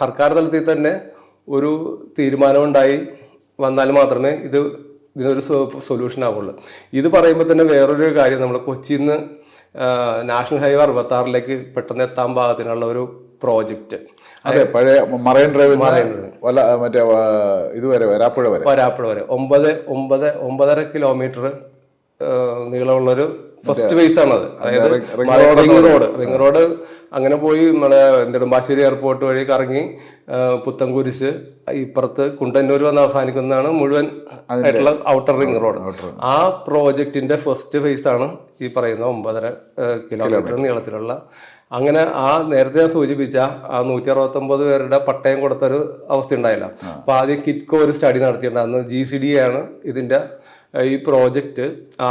സർക്കാർ തലത്തിൽ തന്നെ ഒരു തീരുമാനമുണ്ടായി വന്നാൽ മാത്രമേ ഇത് ഇതിനൊരു സൊല്യൂഷൻ ആവുള്ളൂ. ഇത് പറയുമ്പോൾ തന്നെ വേറൊരു കാര്യം നമ്മൾ കൊച്ചിയിൽ നിന്ന് നാഷണൽ ഹൈവേ അറുപത്താറിലേക്ക് പെട്ടെന്ന് എത്താൻ പാകത്തിനുള്ള ഒരു പ്രോജക്റ്റ്. അതെ പഴയ മറൈൻ ഡ്രൈവ് വല്ല മറ്റേ ഇതുവരെ വരാപ്പുഴ വരെ. വരാപ്പുഴ വരെ. ഒമ്പത് ഒമ്പത് ഒമ്പതര കിലോമീറ്റർ നീളമുള്ളൊരു ഫസ്റ്റ് ഫേസ് ആണത്. അതായത് റിംഗ് റോഡ് റിംഗ് റോഡ് അങ്ങനെ പോയി നമ്മുടെ നെടുമ്പാശ്ശേരി എയർപോർട്ട് വഴി കറങ്ങി പുത്തൻകുരിശ് ഇപ്പുറത്ത് കുണ്ടന്നൂർ വന്ന് അവസാനിക്കുന്നതാണ് മുഴുവൻ ആയിട്ടുള്ള ഔട്ടർ റിംഗ് റോഡ് ആ പ്രോജക്റ്റിന്റെ ഫസ്റ്റ് ഫേസ് ആണ് ഈ പറയുന്ന ഒമ്പതര കിലോമീറ്റർ നീളത്തിലുള്ള. അങ്ങനെ ആ നേരത്തെ ഞാൻ സൂചിപ്പിച്ച ആ നൂറ്റി അറുപത്തൊമ്പത് പേരുടെ പട്ടയം കൊടുത്തൊരു അവസ്ഥ ഉണ്ടായില്ല. അപ്പൊ ആദ്യം കിറ്റ്കോ ഒരു സ്റ്റഡി നടത്തിയിട്ടുണ്ടായിരുന്നു ജി സി ഡി ആണ് ഇതിന്റെ ഈ പ്രോജക്റ്റ്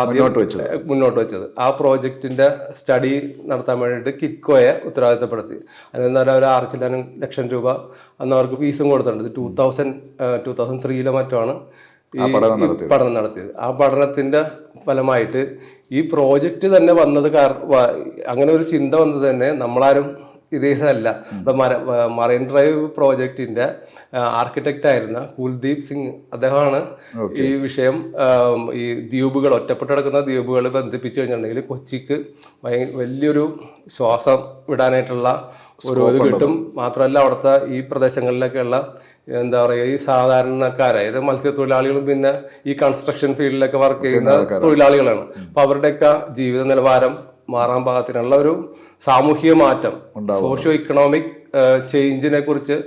മുന്നോട്ട് വെച്ചത്. മുന്നോട്ട് വെച്ചത് ആ പ്രോജക്റ്റിന്റെ സ്റ്റഡി നടത്താൻ വേണ്ടിയിട്ട് കിറ്റ്കോയെ ഉത്തരവാദിത്തപ്പെടുത്തി അതെന്നാൽ ഒരു ആറ് ചില്ലാനും ലക്ഷം രൂപ അന്ന് അവർക്ക് ഫീസും കൊടുത്തിട്ടുണ്ട് ടൂ തൗസൻഡ് ടൂ തൗസൻഡ് ത്രീയിലെ മറ്റോ ഈ. പഠനം നടത്തിയത് ആ പഠനത്തിന്റെ ഫലമായിട്ട് ഈ പ്രോജക്റ്റ് തന്നെ വന്നത് അങ്ങനെ ഒരു ചിന്ത വന്നത് തന്നെ നമ്മളാരും ഇതേസല്ല മറൈൻ ഡ്രൈവ് പ്രോജക്റ്റിന്റെ ആർക്കിടെക്റ്റ് ആയിരുന്ന കുൽദീപ് സിംഗ് അദ്ദേഹമാണ് ഈ വിഷയം ഈ ദ്വീപുകൾ ഒറ്റപ്പെട്ട് കിടക്കുന്ന ദ്വീപുകൾ ബന്ധിപ്പിച്ചു കഴിഞ്ഞിട്ടുണ്ടെങ്കിൽ കൊച്ചിക്ക് വലിയൊരു ശ്വാസം വിടാനായിട്ടുള്ള ഒരു ഇത് കിട്ടും. മാത്രമല്ല അവിടുത്തെ ഈ പ്രദേശങ്ങളിലൊക്കെയുള്ള എന്താ പറയുക ഈ സാധാരണക്കാർ അതായത് മത്സ്യത്തൊഴിലാളികളും പിന്നെ ഈ കൺസ്ട്രക്ഷൻ ഫീൽഡിലൊക്കെ വർക്ക് ചെയ്യുന്ന തൊഴിലാളികളാണ്. അപ്പൊ അവരുടെയൊക്കെ ജീവിത നിലവാരം മാറാൻ പാകത്തിനുള്ള ഒരു സാമൂഹിക മാറ്റം. സോഷ്യോ ഇക്കണോമിക് ചേഞ്ചിനെ കുറിച്ച്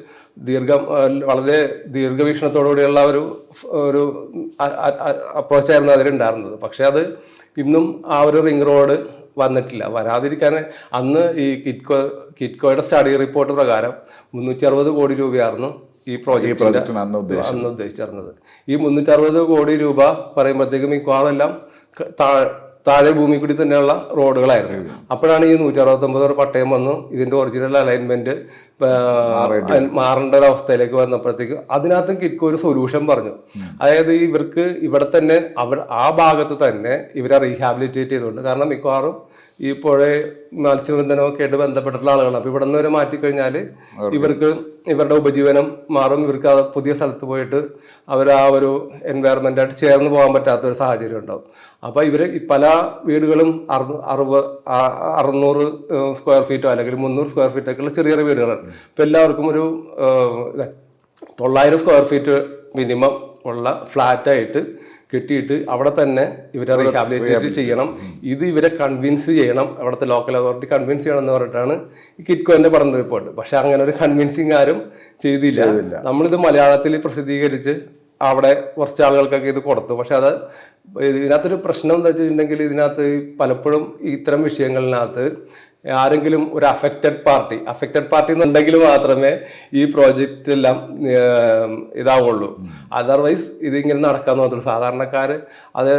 ദീർഘം വളരെ ദീർഘവീക്ഷണത്തോടുകൂടിയുള്ള ഒരു ഒരു അപ്രോച്ചായിരുന്നു അതിലുണ്ടായിരുന്നത്. പക്ഷെ അത് ഇന്നും ആ ഒരു റിംഗ് റോഡ് വന്നിട്ടില്ല. വരാതിരിക്കാൻ അന്ന് ഈ കിറ്റ്കോ കിറ്റ്കോയുടെ സ്റ്റഡി റിപ്പോർട്ട് പ്രകാരം മുന്നൂറ്റി അറുപത് കോടി രൂപയായിരുന്നു ഈ പ്രോജക്റ്റ് അന്ന് ഉദ്ദേശിച്ചിരുന്നത്. ഈ മുന്നൂറ്റി അറുപത് കോടി രൂപ പറയുമ്പോഴത്തേക്കും ഈ എല്ലാം താഴെ താഴെ ഭൂമി കൂടി തന്നെയുള്ള റോഡുകളായിരുന്നു. അപ്പോഴാണ് ഈ നൂറ്റി അറുപത്തൊമ്പത് പട്ടയം വന്നു. ഇതിന്റെ ഒറിജിനൽ അലൈൻമെന്റ് മാറേണ്ട ഒരു അവസ്ഥയിലേക്ക് വന്നപ്പോഴത്തേക്ക് അതിനകത്ത് കിറ്റ്കോ ഒരു സൊല്യൂഷൻ പറഞ്ഞു. അതായത് ഇവർക്ക് ഇവിടെ തന്നെ അവർ ആ ഭാഗത്ത് തന്നെ ഇവരെ റീഹാബിലിറ്റേറ്റ് ചെയ്തുകൊണ്ട് കാരണം മിക്കവാറും ഈ പുഴ മത്സ്യബന്ധനമൊക്കെ ആയിട്ട് ബന്ധപ്പെട്ടിട്ടുള്ള ആളുകളാണ്. അപ്പൊ ഇവിടെ നിന്ന് വരെ മാറ്റിക്കഴിഞ്ഞാൽ ഇവർക്ക് ഇവരുടെ ഉപജീവനം മാറും. ഇവർക്ക് പുതിയ സ്ഥലത്ത് പോയിട്ട് അവർ ആ ഒരു എൻവയറമെന്റ് ആയിട്ട് ചേർന്ന് പോകാൻ പറ്റാത്ത ഒരു സാഹചര്യം ഉണ്ടാവും. അപ്പൊ ഇവർ പല വീടുകളും അറു- അറുപത് അറുന്നൂറ് സ്ക്വയർ ഫീറ്റോ അല്ലെങ്കിൽ മുന്നൂറ് സ്ക്വയർ ഫീറ്റോ ഒക്കെ ഉള്ള ചെറിയ ചെറിയ വീടുകളാണ്. ഇപ്പൊ എല്ലാവർക്കും ഒരു തൊള്ളായിരം സ്ക്വയർ ഫീറ്റ് മിനിമം ഉള്ള ഫ്ലാറ്റായിട്ട് കെട്ടിയിട്ട് അവിടെ തന്നെ ഇവരെ റീഹാബിലിറ്റേറ്റ് ചെയ്യണം. ഇത് ഇവരെ കൺവിൻസ് ചെയ്യണം. അവിടുത്തെ ലോക്കൽ അതോറിറ്റി കൺവിൻസ് ചെയ്യണം എന്ന് പറഞ്ഞിട്ടാണ് ഈ കിറ്റ്കോന്റെ പഠന റിപ്പോർട്ട് പക്ഷെ അങ്ങനെ ഒരു കൺവിൻസിങ് ആരും ചെയ്തില്ല. നമ്മളിത് മലയാളത്തിൽ പ്രസിദ്ധീകരിച്ച് അവിടെ കുറച്ച് ആളുകൾക്കൊക്കെ ഇത് കൊടുത്തു. പക്ഷെ അത് ഇതിനകത്തൊരു പ്രശ്നം എന്താ വെച്ചിട്ടുണ്ടെങ്കിൽ ഇതിനകത്ത് പലപ്പോഴും ഇത്തരം വിഷയങ്ങളിനകത്ത് ആരെങ്കിലും ഒരു അഫക്റ്റഡ് പാർട്ടി അഫക്റ്റഡ് പാർട്ടി എന്നുണ്ടെങ്കിൽ മാത്രമേ ഈ പ്രോജക്റ്റ് എല്ലാം ഇതാവുള്ളൂ. അതർവൈസ് ഇതിങ്ങനെ നടക്കാൻ നോക്കുള്ളൂ സാധാരണക്കാർ അത്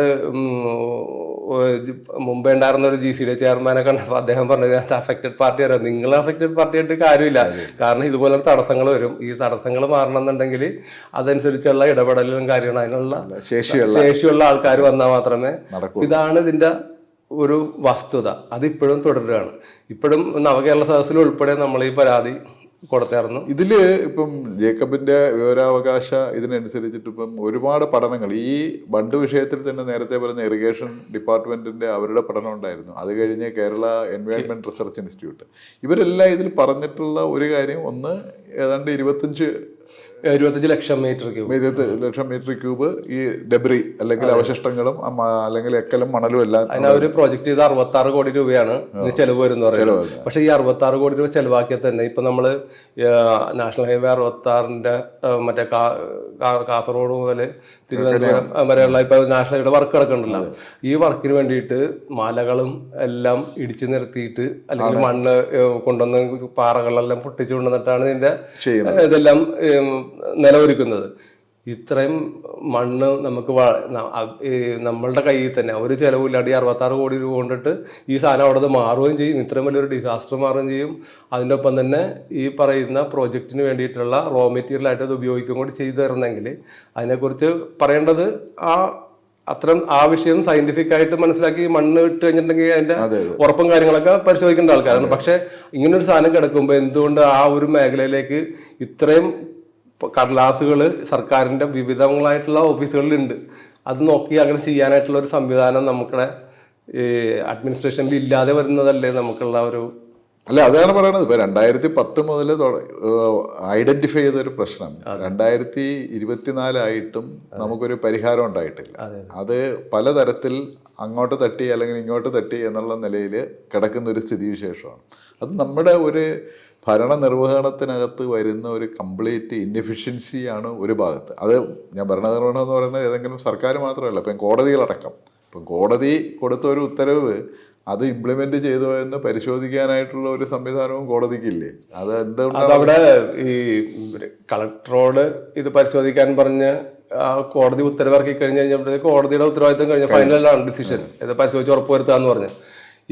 മുമ്പേ ഉണ്ടായിരുന്ന ഒരു ജി സിയുടെ ചെയർമാനെ കണ്ടപ്പോൾ അദ്ദേഹം പറഞ്ഞത് അത് അഫക്റ്റഡ് പാർട്ടി അറിയാം നിങ്ങൾ അഫക്റ്റഡ് പാർട്ടി ആയിട്ട് കാര്യമില്ല. കാരണം ഇതുപോലെ തടസ്സങ്ങൾ വരും. ഈ തടസ്സങ്ങൾ മാറണം എന്നുണ്ടെങ്കിൽ അതനുസരിച്ചുള്ള ഇടപെടലും കാര്യങ്ങളും അതിനുള്ള ശേഷിയുള്ള ശേഷിയുള്ള ആൾക്കാർ വന്നാൽ മാത്രമേ ഇതാണ് ഇതിന്റെ ഒരു വസ്തുത. അതിപ്പോഴും തുടരുകയാണ്. ഇപ്പോഴും നവകേരള സദസ്സിൽ ഉൾപ്പെടെ നമ്മൾ ഈ പരാതി കൊടുത്തായിരുന്നു. ഇതിൽ ഇപ്പം ജേക്കബിന്റെ വിവരാവകാശ ഇതിനനുസരിച്ചിട്ട് ഇപ്പം ഒരുപാട് പഠനങ്ങൾ. ഈ ബണ്ട് വിഷയത്തിൽ തന്നെ നേരത്തെ പറഞ്ഞ ഇറിഗേഷൻ ഡിപ്പാർട്ട്മെന്റിന്റെ അവരുടെ പഠനം ഉണ്ടായിരുന്നു. അത് കഴിഞ്ഞ് കേരള എൻവയോൺമെന്റ് റിസർച്ച് ഇൻസ്റ്റിറ്റ്യൂട്ട്. ഇവരെല്ലാം ഇതിൽ പറഞ്ഞിട്ടുള്ള ഒരു കാര്യം ഒന്ന് ഏതാണ്ട് ഇരുപത്തഞ്ച് ഇരുപത്തഞ്ച് ലക്ഷം മീറ്റർ ക്യൂബ്. ഇരുപത്തി ലക്ഷം മീറ്റർ ക്യൂബ് ഈ ഡെബ്രി അല്ലെങ്കിൽ അവശിഷ്ടങ്ങളും അല്ലെങ്കിൽ എക്കലും മണലും എല്ലാം അതിന് ഒരു പ്രൊജക്ട് ചെയ്ത് അറുപത്തി ആറ് കോടി രൂപയാണ് ഇതിന് ചെലവ് വരുന്ന പറയുന്നത്. പക്ഷേ ഈ അറുപത്തി ആറ് കോടി രൂപ ചെലവാക്കിയാൽ തന്നെ ഇപ്പൊ നമ്മൾ നാഷണൽ ഹൈവേ അറുപത്തി ആറിന്റെ മറ്റേ കാസർഗോഡ് മുതൽ തിരുവനന്തപുരം വരെയുള്ള ഇപ്പൊ നാഷണൽ ഹൈവേയുടെ വർക്ക് കിടക്കണ്ടല്ലോ ഈ വർക്കിന് വേണ്ടിയിട്ട് മലകളും എല്ലാം ഇടിച്ചു നിർത്തിയിട്ട് അല്ലെങ്കിൽ മണ്ണ് കൊണ്ടുവന്ന് പാറകളെല്ലാം പൊട്ടിച്ചു കൊണ്ടുവന്നിട്ടാണ് ഇതിന്റെ ഇതെല്ലാം നിലവൊരുക്കുന്നത്. ഇത്രയും മണ്ണ് നമുക്ക് നമ്മളുടെ കയ്യിൽ തന്നെ ഒരു ചിലവില്ലാണ്ട് ഈ അറുപത്താറ് കോടി രൂപ കൊണ്ടിട്ട് ഈ സാധനം അവിടെ നിന്ന് മാറുകയും ചെയ്യും. ഇത്രയും വലിയൊരു ഡിസാസ്റ്റർ മാറുകയും ചെയ്യും. അതിന്റെ ഒപ്പം തന്നെ ഈ പറയുന്ന പ്രോജക്റ്റിന് വേണ്ടിയിട്ടുള്ള റോ മെറ്റീരിയൽ ആയിട്ട് അത് ഉപയോഗിക്കുകയും കൂടി ചെയ്തു തരുന്നെങ്കിൽ അതിനെക്കുറിച്ച് പറയേണ്ടത് ആ അത്രയും ആ വിഷയം സയന്റിഫിക് ആയിട്ട് മനസ്സിലാക്കി മണ്ണ് ഇട്ട് കഴിഞ്ഞിട്ടുണ്ടെങ്കിൽ അതിന്റെ അതെ ഉറപ്പും കാര്യങ്ങളൊക്കെ പരിശോധിക്കേണ്ട ആൾക്കാരാണ്. പക്ഷെ ഇങ്ങനൊരു സാധനം കിടക്കുമ്പോൾ എന്തുകൊണ്ട് ആ ഒരു മേഖലയിലേക്ക് ഇത്രയും കടലാസുകൾ സർക്കാരിന്റെ വിവിധങ്ങളായിട്ടുള്ള ഓഫീസുകളിലുണ്ട്. അത് നോക്കി അങ്ങനെ ചെയ്യാനായിട്ടുള്ള ഒരു സംവിധാനം നമുക്കിടെ അഡ്മിനിസ്ട്രേഷനിൽ ഇല്ലാതെ വരുന്നതല്ലേ നമുക്കുള്ള ഒരു അല്ല അതാണ് പറയണത്. ഇപ്പൊ രണ്ടായിരത്തി പത്ത് മുതൽ ഐഡന്റിഫൈ ചെയ്ത ഒരു പ്രശ്നം. രണ്ടായിരത്തി ഇരുപത്തിനാലായിട്ടും നമുക്കൊരു പരിഹാരം ഉണ്ടായിട്ടില്ല. അതെ. അത്. പലതരത്തിൽ അങ്ങോട്ട് തട്ടി അല്ലെങ്കിൽ ഇങ്ങോട്ട് തട്ടി എന്നുള്ള നിലയിൽ കിടക്കുന്ന ഒരു സ്ഥിതിവിശേഷമാണ്. അത് നമ്മുടെ ഒരു ഭരണ നിർവഹണത്തിനകത്ത് വരുന്ന ഒരു കംപ്ലീറ്റ് ഇൻഎഫിഷ്യൻസിയാണ് ഒരു ഭാഗത്ത്. അത് ഞാൻ ഭരണനിർവഹണം എന്ന് പറയുന്നത് ഏതെങ്കിലും സർക്കാർ മാത്രമല്ല ഇപ്പം കോടതികളടക്കം. ഇപ്പം കോടതി കൊടുത്ത ഒരു ഉത്തരവ് അത് ഇംപ്ലിമെന്റ് ചെയ്തോ എന്ന് പരിശോധിക്കാനായിട്ടുള്ള ഒരു സംവിധാനവും കോടതിക്കില്ലേ? അത് എന്തുകൊണ്ടാണ്? അവിടെ ഈ കളക്ടറോട് ഇത് പരിശോധിക്കാൻ പറഞ്ഞ് ആ കോടതി ഉത്തരവിറക്കി കഴിഞ്ഞ് കഴിഞ്ഞപ്പോഴത്തേക്ക് കോടതിയുടെ ഉത്തരവാദിത്തം കഴിഞ്ഞ ഫൈനലാണ് ഡിസിഷൻ ഇത് പരിശോധിച്ച് ഉറപ്പുവരുത്താന്ന് പറഞ്ഞ്.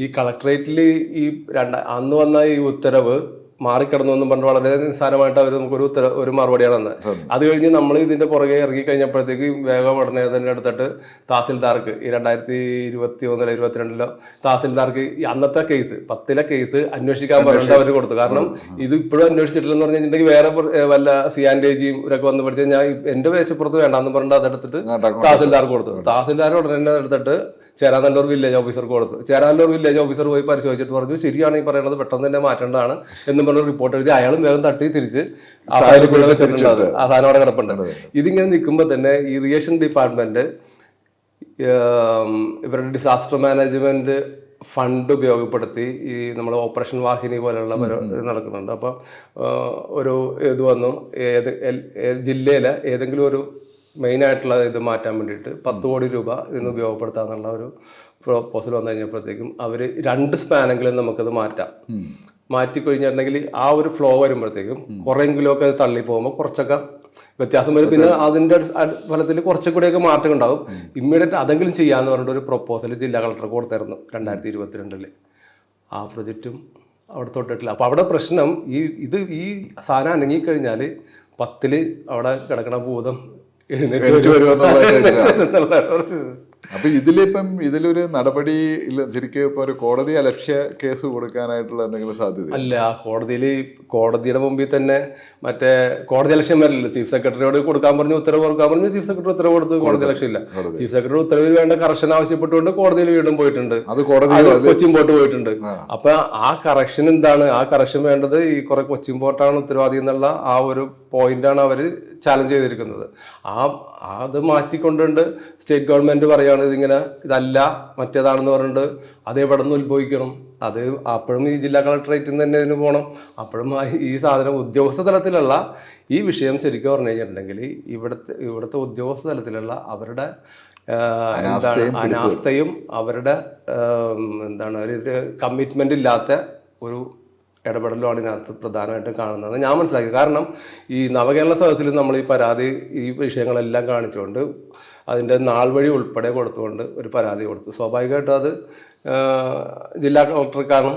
ഈ കളക്ടറേറ്റിൽ ഈ രണ്ട അന്ന് വന്ന ഈ ഉത്തരവ് മാറിക്കിടന്നു എന്നും പറഞ്ഞ് വളരെ നിസ്സാരമായിട്ട് അവർ നമുക്കൊരു ഉത്തര ഒരു മറുപടിയാണ് തന്നത്. അത്. കഴിഞ്ഞ് നമ്മൾ ഇതിന്റെ പുറകെ ഇറങ്ങി കഴിഞ്ഞപ്പോഴത്തേക്ക് വേഗം ഉടനെ തന്നെ എടുത്തിട്ട് തഹസിൽദാർക്ക് ഈ രണ്ടായിരത്തി ഇരുപത്തി ഒന്നിലോ ഇരുപത്തിരണ്ടിലോ തഹസിൽദാർക്ക് ഈ അന്നത്തെ കേസ് പത്തിലെ കേസ് അന്വേഷിക്കാൻ പറഞ്ഞിട്ട് അവർ കൊടുത്തു. കാരണം ഇത് ഇപ്പോഴും അന്വേഷിച്ചിട്ടില്ലെന്ന് പറഞ്ഞു കഴിഞ്ഞിട്ടുണ്ടെങ്കിൽ വേറെ വല്ല സിയാൻഡേജിയും ഇവരൊക്കെ വന്ന് പഠിച്ചാൽ ഞാൻ എന്റെ വേശപ്പുറത്ത് വേണ്ടാന്ന് പറഞ്ഞിട്ട് അതെടുത്തിട്ട് തഹസിൽദാർക്ക് കൊടുത്തു. തഹസിൽദാർ ഉടനെ തന്നെ എടുത്തിട്ട് ചേരാനല്ലൂർ വില്ലേജ് ഓഫീസർക്ക് കൊടുത്തു. ചേരാനല്ലൂർ വില്ലേജ് ഓഫീസർ പോയി പരിശോധിച്ചിട്ട് പറഞ്ഞു ശരിയാണ് ഈ പറയുന്നത് പെട്ടെന്ന് തന്നെ മാറ്റേണ്ടതാണ് എന്നും പറഞ്ഞ റിപ്പോർട്ട് എഴുതി അയാളും വേഗം തട്ടി തിരിച്ച് ആ സാധനം അവിടെ കിടപ്പുണ്ട്. ഇതിങ്ങനെ നിൽക്കുമ്പോൾ തന്നെ ഇറിഗേഷൻ ഡിപ്പാർട്ട്മെന്റ് ഏം, ഇവരുടെ ഡിസാസ്റ്റർ മാനേജ്മെന്റ് ഫണ്ട് ഉപയോഗപ്പെടുത്തി ഈ നമ്മൾ ഓപ്പറേഷൻ വാഹിനി പോലെയുള്ള നടക്കുന്നുണ്ട്. അപ്പം ഒരു ഇത് വന്നു. ഏത് ജില്ലയിലെ ഏതെങ്കിലും ഒരു മെയിൻ ആയിട്ടുള്ള ഇത് മാറ്റാൻ വേണ്ടിയിട്ട് പത്ത് കോടി രൂപ ഇതിന് ഉപയോഗപ്പെടുത്താമെന്നുള്ള ഒരു പ്രൊപ്പോസൽ വന്നു കഴിഞ്ഞപ്പോഴത്തേക്കും അവർ രണ്ട് സ്പാനെങ്കിലും നമുക്കത് മാറ്റാം. മാറ്റി കഴിഞ്ഞിട്ടുണ്ടെങ്കിൽ ആ ഒരു ഫ്ലോ വരുമ്പോഴത്തേക്കും കുറെയെങ്കിലും ഒക്കെ അത് തള്ളി പോകുമ്പോൾ കുറച്ചൊക്കെ വ്യത്യാസം വരും. പിന്നെ അതിന്റെ ഫലത്തിൽ കുറച്ചും കൂടിയൊക്കെ മാറ്റം ഉണ്ടാവും. ഇമ്മീഡിയറ്റ് അതെങ്കിലും ചെയ്യാന്ന് പറഞ്ഞിട്ട് ഒരു പ്രൊപ്പോസൽ ജില്ലാ കളക്ടർ കൊടുത്തായിരുന്നു രണ്ടായിരത്തി ഇരുപത്തിരണ്ടിൽ ആ പ്രൊജക്റ്റും അവിടെ തൊട്ടിട്ടില്ല. അപ്പോൾ അവിടെ പ്രശ്നം ഈ ഇത് ഈ സാധനം അനങ്ങിക്കഴിഞ്ഞാൽ പത്തിൽ അവിടെ കിടക്കണ ഭൂതം അപ്പൊ ഇതിലിപ്പം ഇതിലൊരു നടപടി ഇല്ല ശരിക്കും ഇപ്പൊ ഒരു കോടതി അലക്ഷ്യ കേസ് കൊടുക്കാനായിട്ടുള്ള എന്തെങ്കിലും സാധ്യത അല്ല കോടതിയിൽ കോടതിയുടെ മുമ്പിൽ തന്നെ മറ്റേ കോടതി അലക്ഷ്യം വരില്ല ചീഫ് സെക്രട്ടറിയോട് കൊടുക്കാൻ പറഞ്ഞു ഉത്തരവ് കൊടുക്കാൻ പറഞ്ഞു ചീഫ് സെക്രട്ടറി ഉത്തരവ് കൊടുത്ത് കോടതി അലക്ഷ്യം ഇല്ല. ചീഫ് സെക്രട്ടറി ഉത്തരവിൽ വേണ്ട കറക്ഷൻ ആവശ്യപ്പെട്ടുകൊണ്ട് കോടതിയിൽ വീണ്ടും പോയിട്ടുണ്ട്. അത് കോടതി കൊച്ചിൻ പോർട്ട് പോയിട്ടുണ്ട്. അപ്പൊ ആ കറക്ഷൻ എന്താണ്? ആ കറക്ഷൻ വേണ്ടത് ഈ കുറെ കൊച്ചിൻ പോർട്ടാണ് ഉത്തരവാദി എന്നുള്ള ആ ഒരു പോയിന്റാണ് അവർ ചാലഞ്ച് ചെയ്തിരിക്കുന്നത്. ആ അത് മാറ്റിക്കൊണ്ടുണ്ട് സ്റ്റേറ്റ് ഗവൺമെന്റ് പറയുകയാണ് ഇതിങ്ങനെ ഇതല്ല മറ്റേതാണെന്ന് പറഞ്ഞിട്ട് അത് എവിടെ നിന്ന് ഉത്ഭവിക്കണം? അത് അപ്പോഴും ഈ ജില്ലാ കളക്ടറേറ്റിൽ നിന്ന് തന്നെ ഇതിന് പോകണം. അപ്പോഴും ഈ സാധനം ഉദ്യോഗസ്ഥ തലത്തിലുള്ള ഈ വിഷയം ശരിക്കും പറഞ്ഞു കഴിഞ്ഞിട്ടുണ്ടെങ്കിൽ ഇവിടുത്തെ ഇവിടുത്തെ ഉദ്യോഗസ്ഥ തലത്തിലുള്ള അവരുടെ എന്താണ് അനാസ്ഥയും അവരുടെ എന്താണ് ഒരു കമ്മിറ്റ്മെന്റ് ഇല്ലാത്ത ഒരു ഇടപെടലുമാണ് ഇതിനകത്ത് പ്രധാനമായിട്ടും കാണുന്നത്. ഞാൻ മനസ്സിലാക്കി. കാരണം ഈ നവകേരള സദസ്സിൽ നമ്മൾ ഈ പരാതി ഈ വിഷയങ്ങളെല്ലാം കാണിച്ചുകൊണ്ട് അതിന്റെ നാൾ വഴി ഉൾപ്പെടെ കൊടുത്തുകൊണ്ട് ഒരു പരാതി കൊടുത്തു. സ്വാഭാവികമായിട്ടും അത് ജില്ലാ കളക്ടർക്കാണ്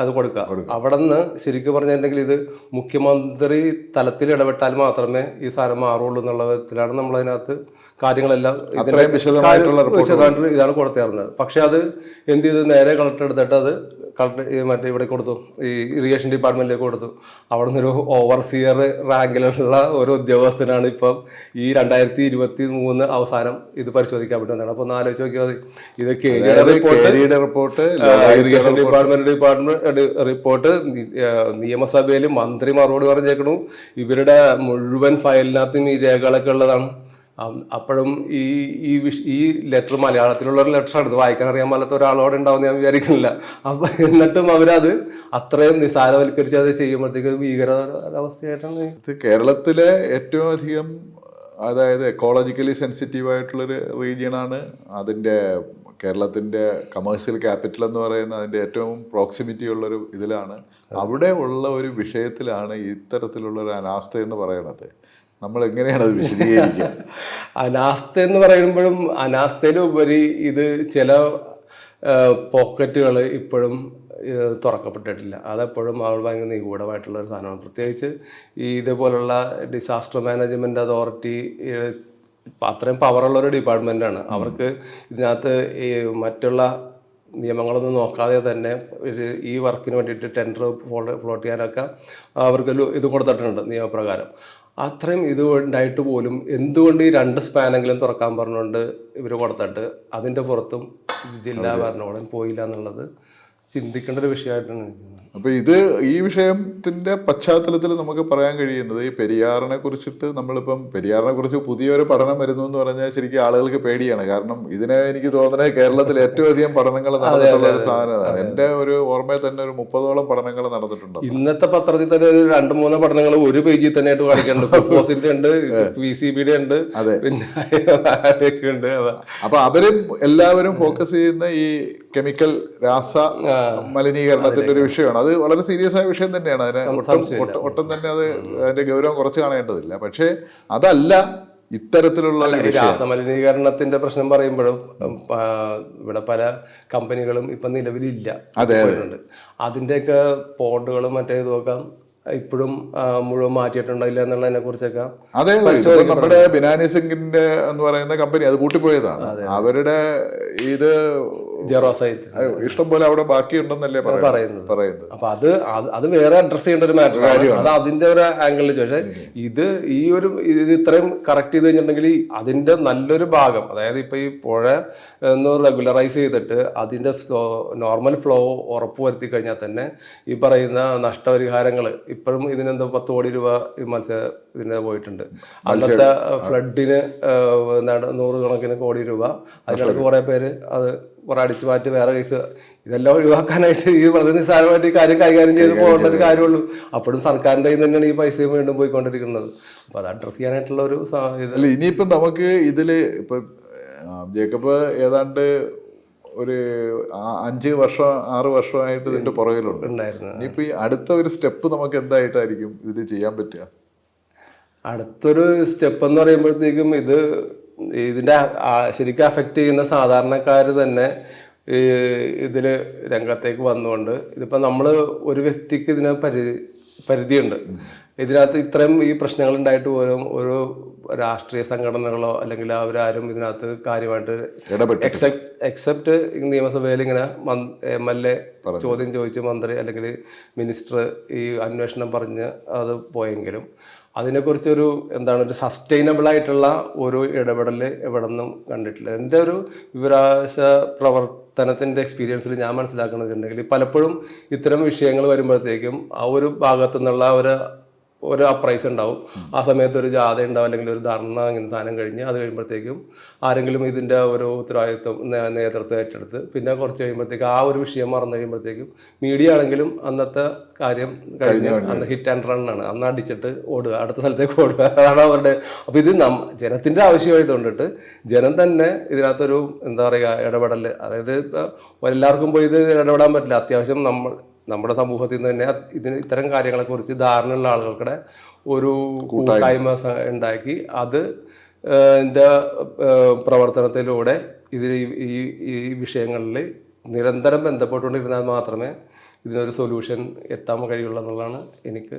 അത് കൊടുക്കുക. അവിടെ നിന്ന് ശരിക്കും പറഞ്ഞിട്ടുണ്ടെങ്കിൽ ഇത് മുഖ്യമന്ത്രി തലത്തിൽ ഇടപെട്ടാൽ മാത്രമേ ഈ സാധനം മാറുള്ളൂ എന്നുള്ള വിധത്തിലാണ് നമ്മൾ അതിനകത്ത് കാര്യങ്ങളെല്ലാം വിശദമായിട്ടുള്ള ഇതാണ് കൊടുത്തേർന്നത് പക്ഷെ അത് എന്ത് ചെയ്തു? നേരെ കളക്ടർ എടുത്തിട്ട് അത് കളക്ടർ മറ്റേ ഇവിടെ കൊടുത്തു. ഈ ഇറിഗേഷൻ ഡിപ്പാർട്ട്മെന്റിലേക്ക് കൊടുത്തു. അവിടെ നിന്നൊരു ഓവർസിയർ റാങ്കിലുള്ള ഒരു ഉദ്യോഗസ്ഥനാണ് ഇപ്പം ഈ രണ്ടായിരത്തി ഇരുപത്തി മൂന്ന് അവസാനം ഇത് പരിശോധിക്കാൻ പറ്റുന്നതാണ്. വന്നത് അപ്പൊ ഒന്ന് ആലോചിച്ച് നോക്കിയാൽ മതി. ഇത് അതായത് report irrigation department department report നിയമസഭയിൽ മന്ത്രി മറുപടി പറഞ്ഞേക്കണു. ഇവരുടെ മുഴുവൻ ഫയലിനകത്തും ഈ രേഖകളൊക്കെ ഉള്ളതാണ്. അപ്പോഴും ഈ ഈ വിഷ ഈ ലെറ്റർ മലയാളത്തിലുള്ള ഒരു ലെറ്ററാണ് ഇത് വായിക്കാൻ അറിയാൻ പാലാത്ത ഒരാളോട് ഉണ്ടാവും ഞാൻ വിചാരിക്കുന്നില്ല. അപ്പൊ എന്നിട്ടും അവരത് അത്രയും നിസാരവൽക്കരിച്ച് അത് ചെയ്യുമ്പോഴത്തേക്ക് ഭീകരാവസ്ഥയായിട്ടാണ്. ഇത് കേരളത്തിലെ ഏറ്റവും അധികം അതായത് എക്കോളജിക്കലി സെൻസിറ്റീവ് ആയിട്ടുള്ളൊരു റീജിയനാണ് അതിന്റെ കേരളത്തിന്റെ കമേഴ്സ്യൽ ക്യാപിറ്റൽ എന്ന് പറയുന്ന അതിന്റെ ഏറ്റവും പ്രോക്സിമിറ്റി ഉള്ളൊരു ഇതിലാണ്. അവിടെ ഉള്ള ഒരു വിഷയത്തിലാണ് ഇത്തരത്തിലുള്ള ഒരു അനാസ്ഥ എന്ന് പറയണത്. നമ്മൾ എങ്ങനെയാണ് അത് വിശദീകരിക്കുക? അനാസ്ഥ എന്ന് പറയുമ്പോഴും അനാസ്ഥയിലുപരി ഇത് ചില പോക്കറ്റുകൾ ഇപ്പോഴും തുറക്കപ്പെട്ടിട്ടില്ല. അതെപ്പോഴും അവൾ ഭയങ്കര നിഗൂഢമായിട്ടുള്ള ഒരു സാധനമാണ്. പ്രത്യേകിച്ച് ഈ ഇതേപോലുള്ള ഡിസാസ്റ്റർ മാനേജ്മെന്റ് അതോറിറ്റി അത്രയും പവറുള്ള ഒരു ഡിപ്പാർട്ട്മെന്റാണ് അവർക്ക് ഇതിനകത്ത് ഈ മറ്റുള്ള നിയമങ്ങളൊന്നും നോക്കാതെ തന്നെ ഒരു ഈ വർക്കിന് വേണ്ടിയിട്ട് ടെൻഡർ ഫ്ലോട്ട് ചെയ്യാനൊക്കെ അവർക്ക് ഒരു ഇത് കൊടുത്തിട്ടുണ്ട് നിയമപ്രകാരം. അത്രയും ഇത് ഉണ്ടായിട്ട് പോലും എന്തുകൊണ്ട് ഈ രണ്ട് സ്പാനെങ്കിലും തുറക്കാൻ പറഞ്ഞുകൊണ്ട് ഇവർ കൊടുത്തിട്ട് അതിന്റെ പുറത്തും ജില്ലാ ഭരണകൂടം പോയില്ല എന്നുള്ളത് ചിന്തിക്കേണ്ട ഒരു വിഷയമായിട്ടാണ്. അപ്പൊ ഇത് ഈ വിഷയത്തിന്റെ പശ്ചാത്തലത്തിൽ നമുക്ക് പറയാൻ കഴിയുന്നത് ഈ പെരിയാറിനെ കുറിച്ചിട്ട് നമ്മളിപ്പം പെരിയാറിനെ കുറിച്ച് പുതിയൊരു പഠനം വരുന്നു എന്ന് പറഞ്ഞാൽ ശരിക്കും ആളുകൾക്ക് പേടിയാണ്. കാരണം ഇതിനെ എനിക്ക് തോന്നുന്നത് കേരളത്തിൽ ഏറ്റവും അധികം പഠനങ്ങൾ നടന്നിട്ടുള്ള ഒരു സാധനമാണ്. എന്റെ ഒരു ഓർമ്മയിൽ തന്നെ ഒരു മുപ്പതോളം പഠനങ്ങൾ നടന്നിട്ടുണ്ട്. ഇന്നത്തെ പത്രത്തിൽ തന്നെ ഒരു രണ്ട് മൂന്ന് പഠനങ്ങൾ ഒരു പേജിൽ തന്നെ ആയിട്ട് കാണിക്കുന്നുണ്ട്. പ്രപ്പോസിന്റെ ഉണ്ട് പി സി ബിയുടെ ഉണ്ട് അതെ. പിന്നെ ഉണ്ട്. അപ്പൊ അവരും എല്ലാവരും ഫോക്കസ് ചെയ്യുന്ന ഈ കെമിക്കൽ രാസ മലിനീകരണത്തിന്റെ ഒരു വിഷയമാണ്. അത് വളരെ സീരിയസ് ആയ വിഷയം തന്നെയാണ്. അതിനെ ഒട്ടും ഒട്ടും- തന്നെ അത് അതിന്റെ ഗൗരവം കുറച്ച് കാണേണ്ടതില്ല. പക്ഷേ അതല്ല ഇത്തരത്തിലുള്ള രാസ മലിനീകരണത്തിന്റെ രാസമലിനീകരണത്തിന്റെ പ്രശ്നം പറയുമ്പോഴും ഇവിടെ പല കമ്പനികളും ഇപ്പൊ നിലവിലില്ല. അതെ, അതിന്റെയൊക്കെ പോണ്ടുകളും മറ്റേ ഇതൊക്കെ ഇപ്പോഴും മുഴുവൻ മാറ്റിയിട്ടുണ്ടോ ഇല്ല എന്നുള്ളതിനെ കുറിച്ചൊക്കെ അതെ നമ്മുടെ ബിനാനി സിംഗിന്റെ എന്ന് പറയുന്ന കമ്പനി അത് പൂട്ടിപ്പോയതാണ്. അവരുടെ ഇത് ഇഷ്ടം പോലെ അവിടെ ബാക്കിയുണ്ടെന്നല്ലേ പറയുന്നത്. പറയുന്നത്. അപ്പൊ അത് അത് വേറെ അഡ്രസ് ചെയ്യേണ്ട ഒരു മാറ്റർ അത് അതിന്റെ ഒരു ആംഗിളിൽ പക്ഷേ ഇത് ഈ ഒരു ഇത് ഇത്രയും കറക്റ്റ് ചെയ്ത് കഴിഞ്ഞിട്ടുണ്ടെങ്കിൽ അതിന്റെ നല്ലൊരു ഭാഗം അതായത് ഇപ്പൊ ഈ പുഴ എന്ന് റെഗുലറൈസ് ചെയ്തിട്ട് അതിന്റെ നോർമൽ ഫ്ലോ ഉറപ്പ് വരുത്തി കഴിഞ്ഞാൽ തന്നെ ഈ പറയുന്ന നഷ്ടപരിഹാരങ്ങൾ ഇപ്പോഴും ഇതിനെന്തോ പത്ത് കോടി രൂപ ഈ മത്സ്യ ഇതിന് പോയിട്ടുണ്ട്. അന്നത്തെ ഫ്ലഡിന് എന്താണ് നൂറുകണക്കിന് കോടി രൂപ. അതിനിടയ്ക്ക് കുറെ പേര് അത് കുറെ അടിച്ചു മാറ്റി വേറെ കേസ്. ഇതെല്ലാം ഒഴിവാക്കാനായിട്ട് ഈ വളരെ നിസ്സാരമായിട്ട് ഈ കാര്യം കൈകാര്യം ചെയ്ത് പോകേണ്ട ഒരു കാര്യമുള്ളൂ. അപ്പോഴും സർക്കാരിന്റെ കയ്യിൽ തന്നെയാണ് ഈ പൈസയും വീണ്ടും പോയിക്കൊണ്ടിരിക്കുന്നത്. അപ്പോൾ അത് അഡ്രസ് ചെയ്യാനായിട്ടുള്ള ഒരു അല്ല ഇനിയിപ്പം നമുക്ക് ഇതിൽ ഇപ്പം ജേക്കബ് ഏതാണ്ട് ഒരു അഞ്ച് വർഷം ആറ് വർഷമായിട്ട് ഇതിന്റെ പുറകിലുണ്ട്. ഉണ്ടായിരുന്നു. ഇനിയിപ്പോ ഈ അടുത്ത ഒരു സ്റ്റെപ്പ് നമുക്ക് എന്തായിട്ടായിരിക്കും ഇതിൽ ചെയ്യാൻ പറ്റുക? അടുത്തൊരു സ്റ്റെപ്പ് എന്ന് പറയുമ്പോഴത്തേക്കും ഇത് ഇതിന്റെ ആ- ശരിക്കും അഫക്റ്റ് ചെയ്യുന്ന സാധാരണക്കാർ തന്നെ ഇതിൽ രംഗത്തേക്ക് വന്നുകൊണ്ട് ഇതിപ്പോൾ നമ്മൾ ഒരു വ്യക്തിക്ക് ഇതിന് പരി പരിധിയുണ്ട്. ഇതിനകത്ത് ഇത്രയും ഈ പ്രശ്നങ്ങൾ ഉണ്ടായിട്ട് പോലും ഒരു രാഷ്ട്രീയ സംഘടനകളോ അല്ലെങ്കിൽ അവരാരും ഇതിനകത്ത് കാര്യമായിട്ട് എക്സെപ്റ്റ് എക്സെപ്റ്റ് നിയമസഭയിൽ ഇങ്ങനെ എം എൽ എ ചോദ്യം ചോദിച്ച് മന്ത്രി അല്ലെങ്കിൽ മിനിസ്റ്റർ ഈ അന്വേഷണം പറഞ്ഞ് അത് പോയെങ്കിലും അതിനെക്കുറിച്ചൊരു എന്താണ് ഒരു സസ്റ്റൈനബിൾ ആയിട്ടുള്ള ഒരു ഇടപെടൽ എവിടെ നിന്നും കണ്ടിട്ടില്ല. എന്റെ ഒരു വിവരാശ പ്രവർത്തനത്തിന്റെ എക്സ്പീരിയൻസിൽ ഞാൻ മനസ്സിലാക്കുന്നത് വെച്ചിട്ടുണ്ടെങ്കിൽ പലപ്പോഴും ഇത്തരം വിഷയങ്ങൾ വരുമ്പോഴത്തേക്കും ആ ഒരു ഭാഗത്തു നിന്നുള്ള ഒരു ഒരു അപ്രൈസ് ഉണ്ടാവും. ആ സമയത്ത് ഒരു ജാഥ ഉണ്ടാവും അല്ലെങ്കിൽ ഒരു ധർണ ഇങ്ങനെ സാധനം കഴിഞ്ഞ് അത് കഴിയുമ്പോഴത്തേക്കും ആരെങ്കിലും ഇതിന്റെ ഒരു ഉത്തരവാദിത്വം നേതൃത്വം ഏറ്റെടുത്ത് പിന്നെ കുറച്ച് കഴിയുമ്പോഴത്തേക്ക് ആ ഒരു വിഷയം മറന്നു കഴിയുമ്പോഴത്തേക്കും മീഡിയ ആണെങ്കിലും അന്നത്തെ കാര്യം കഴിഞ്ഞ് അന്ന് ഹിറ്റ് ആൻഡ് റൺ ആണ്. അന്ന് അടിച്ചിട്ട് ഓടുക അടുത്ത സ്ഥലത്തേക്ക് ഓടുക. അതാണ് അവരുടെ അപ്പോൾ ഇത് നം ജനത്തിന്റെ ആവശ്യമായതുകൊണ്ടിട്ട് ജനം തന്നെ ഇതിനകത്തൊരു എന്താ പറയുക ഇടപെടൽ അതായത് ഇപ്പോൾ എല്ലാവർക്കും പോയി ഇത് ഇടപെടാൻ പറ്റില്ല. അത്യാവശ്യം നമ്മൾ നമ്മുടെ സമൂഹത്തിൽ നിന്ന് തന്നെ ഇതിന് ഇത്തരം കാര്യങ്ങളെക്കുറിച്ച് ധാരണയുള്ള ആളുകൾക്കിടെ ഒരു കൂട്ടായ്മ. ഉണ്ടാക്കി അത് എന്റെ പ്രവർത്തനത്തിലൂടെ ഇതിൽ ഈ ഈ- ഈ വിഷയങ്ങളിൽ നിരന്തരം ബന്ധപ്പെട്ടുകൊണ്ടിരുന്നാൽ മാത്രമേ ഇതിനൊരു സൊല്യൂഷൻ എത്താൻ കഴിയുള്ളൂ എന്നുള്ളതാണ് എനിക്ക്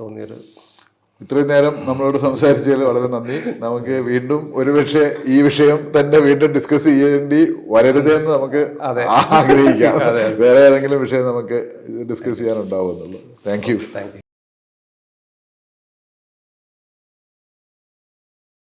തോന്നിയൊരു ഇത്രയും നേരം നമ്മളോട് സംസാരിച്ചതിൽ വളരെ നന്ദി. നമുക്ക് വീണ്ടും ഒരുപക്ഷെ ഈ വിഷയം തന്നെ വീണ്ടും ഡിസ്കസ് ചെയ്യേണ്ടി വരരുതെന്ന് നമുക്ക് ആഗ്രഹിക്കാം. വേറെ ഏതെങ്കിലും വിഷയം നമുക്ക് discuss ചെയ്യാനുണ്ടാവുമെന്നുള്ളൂ. Thank you thank you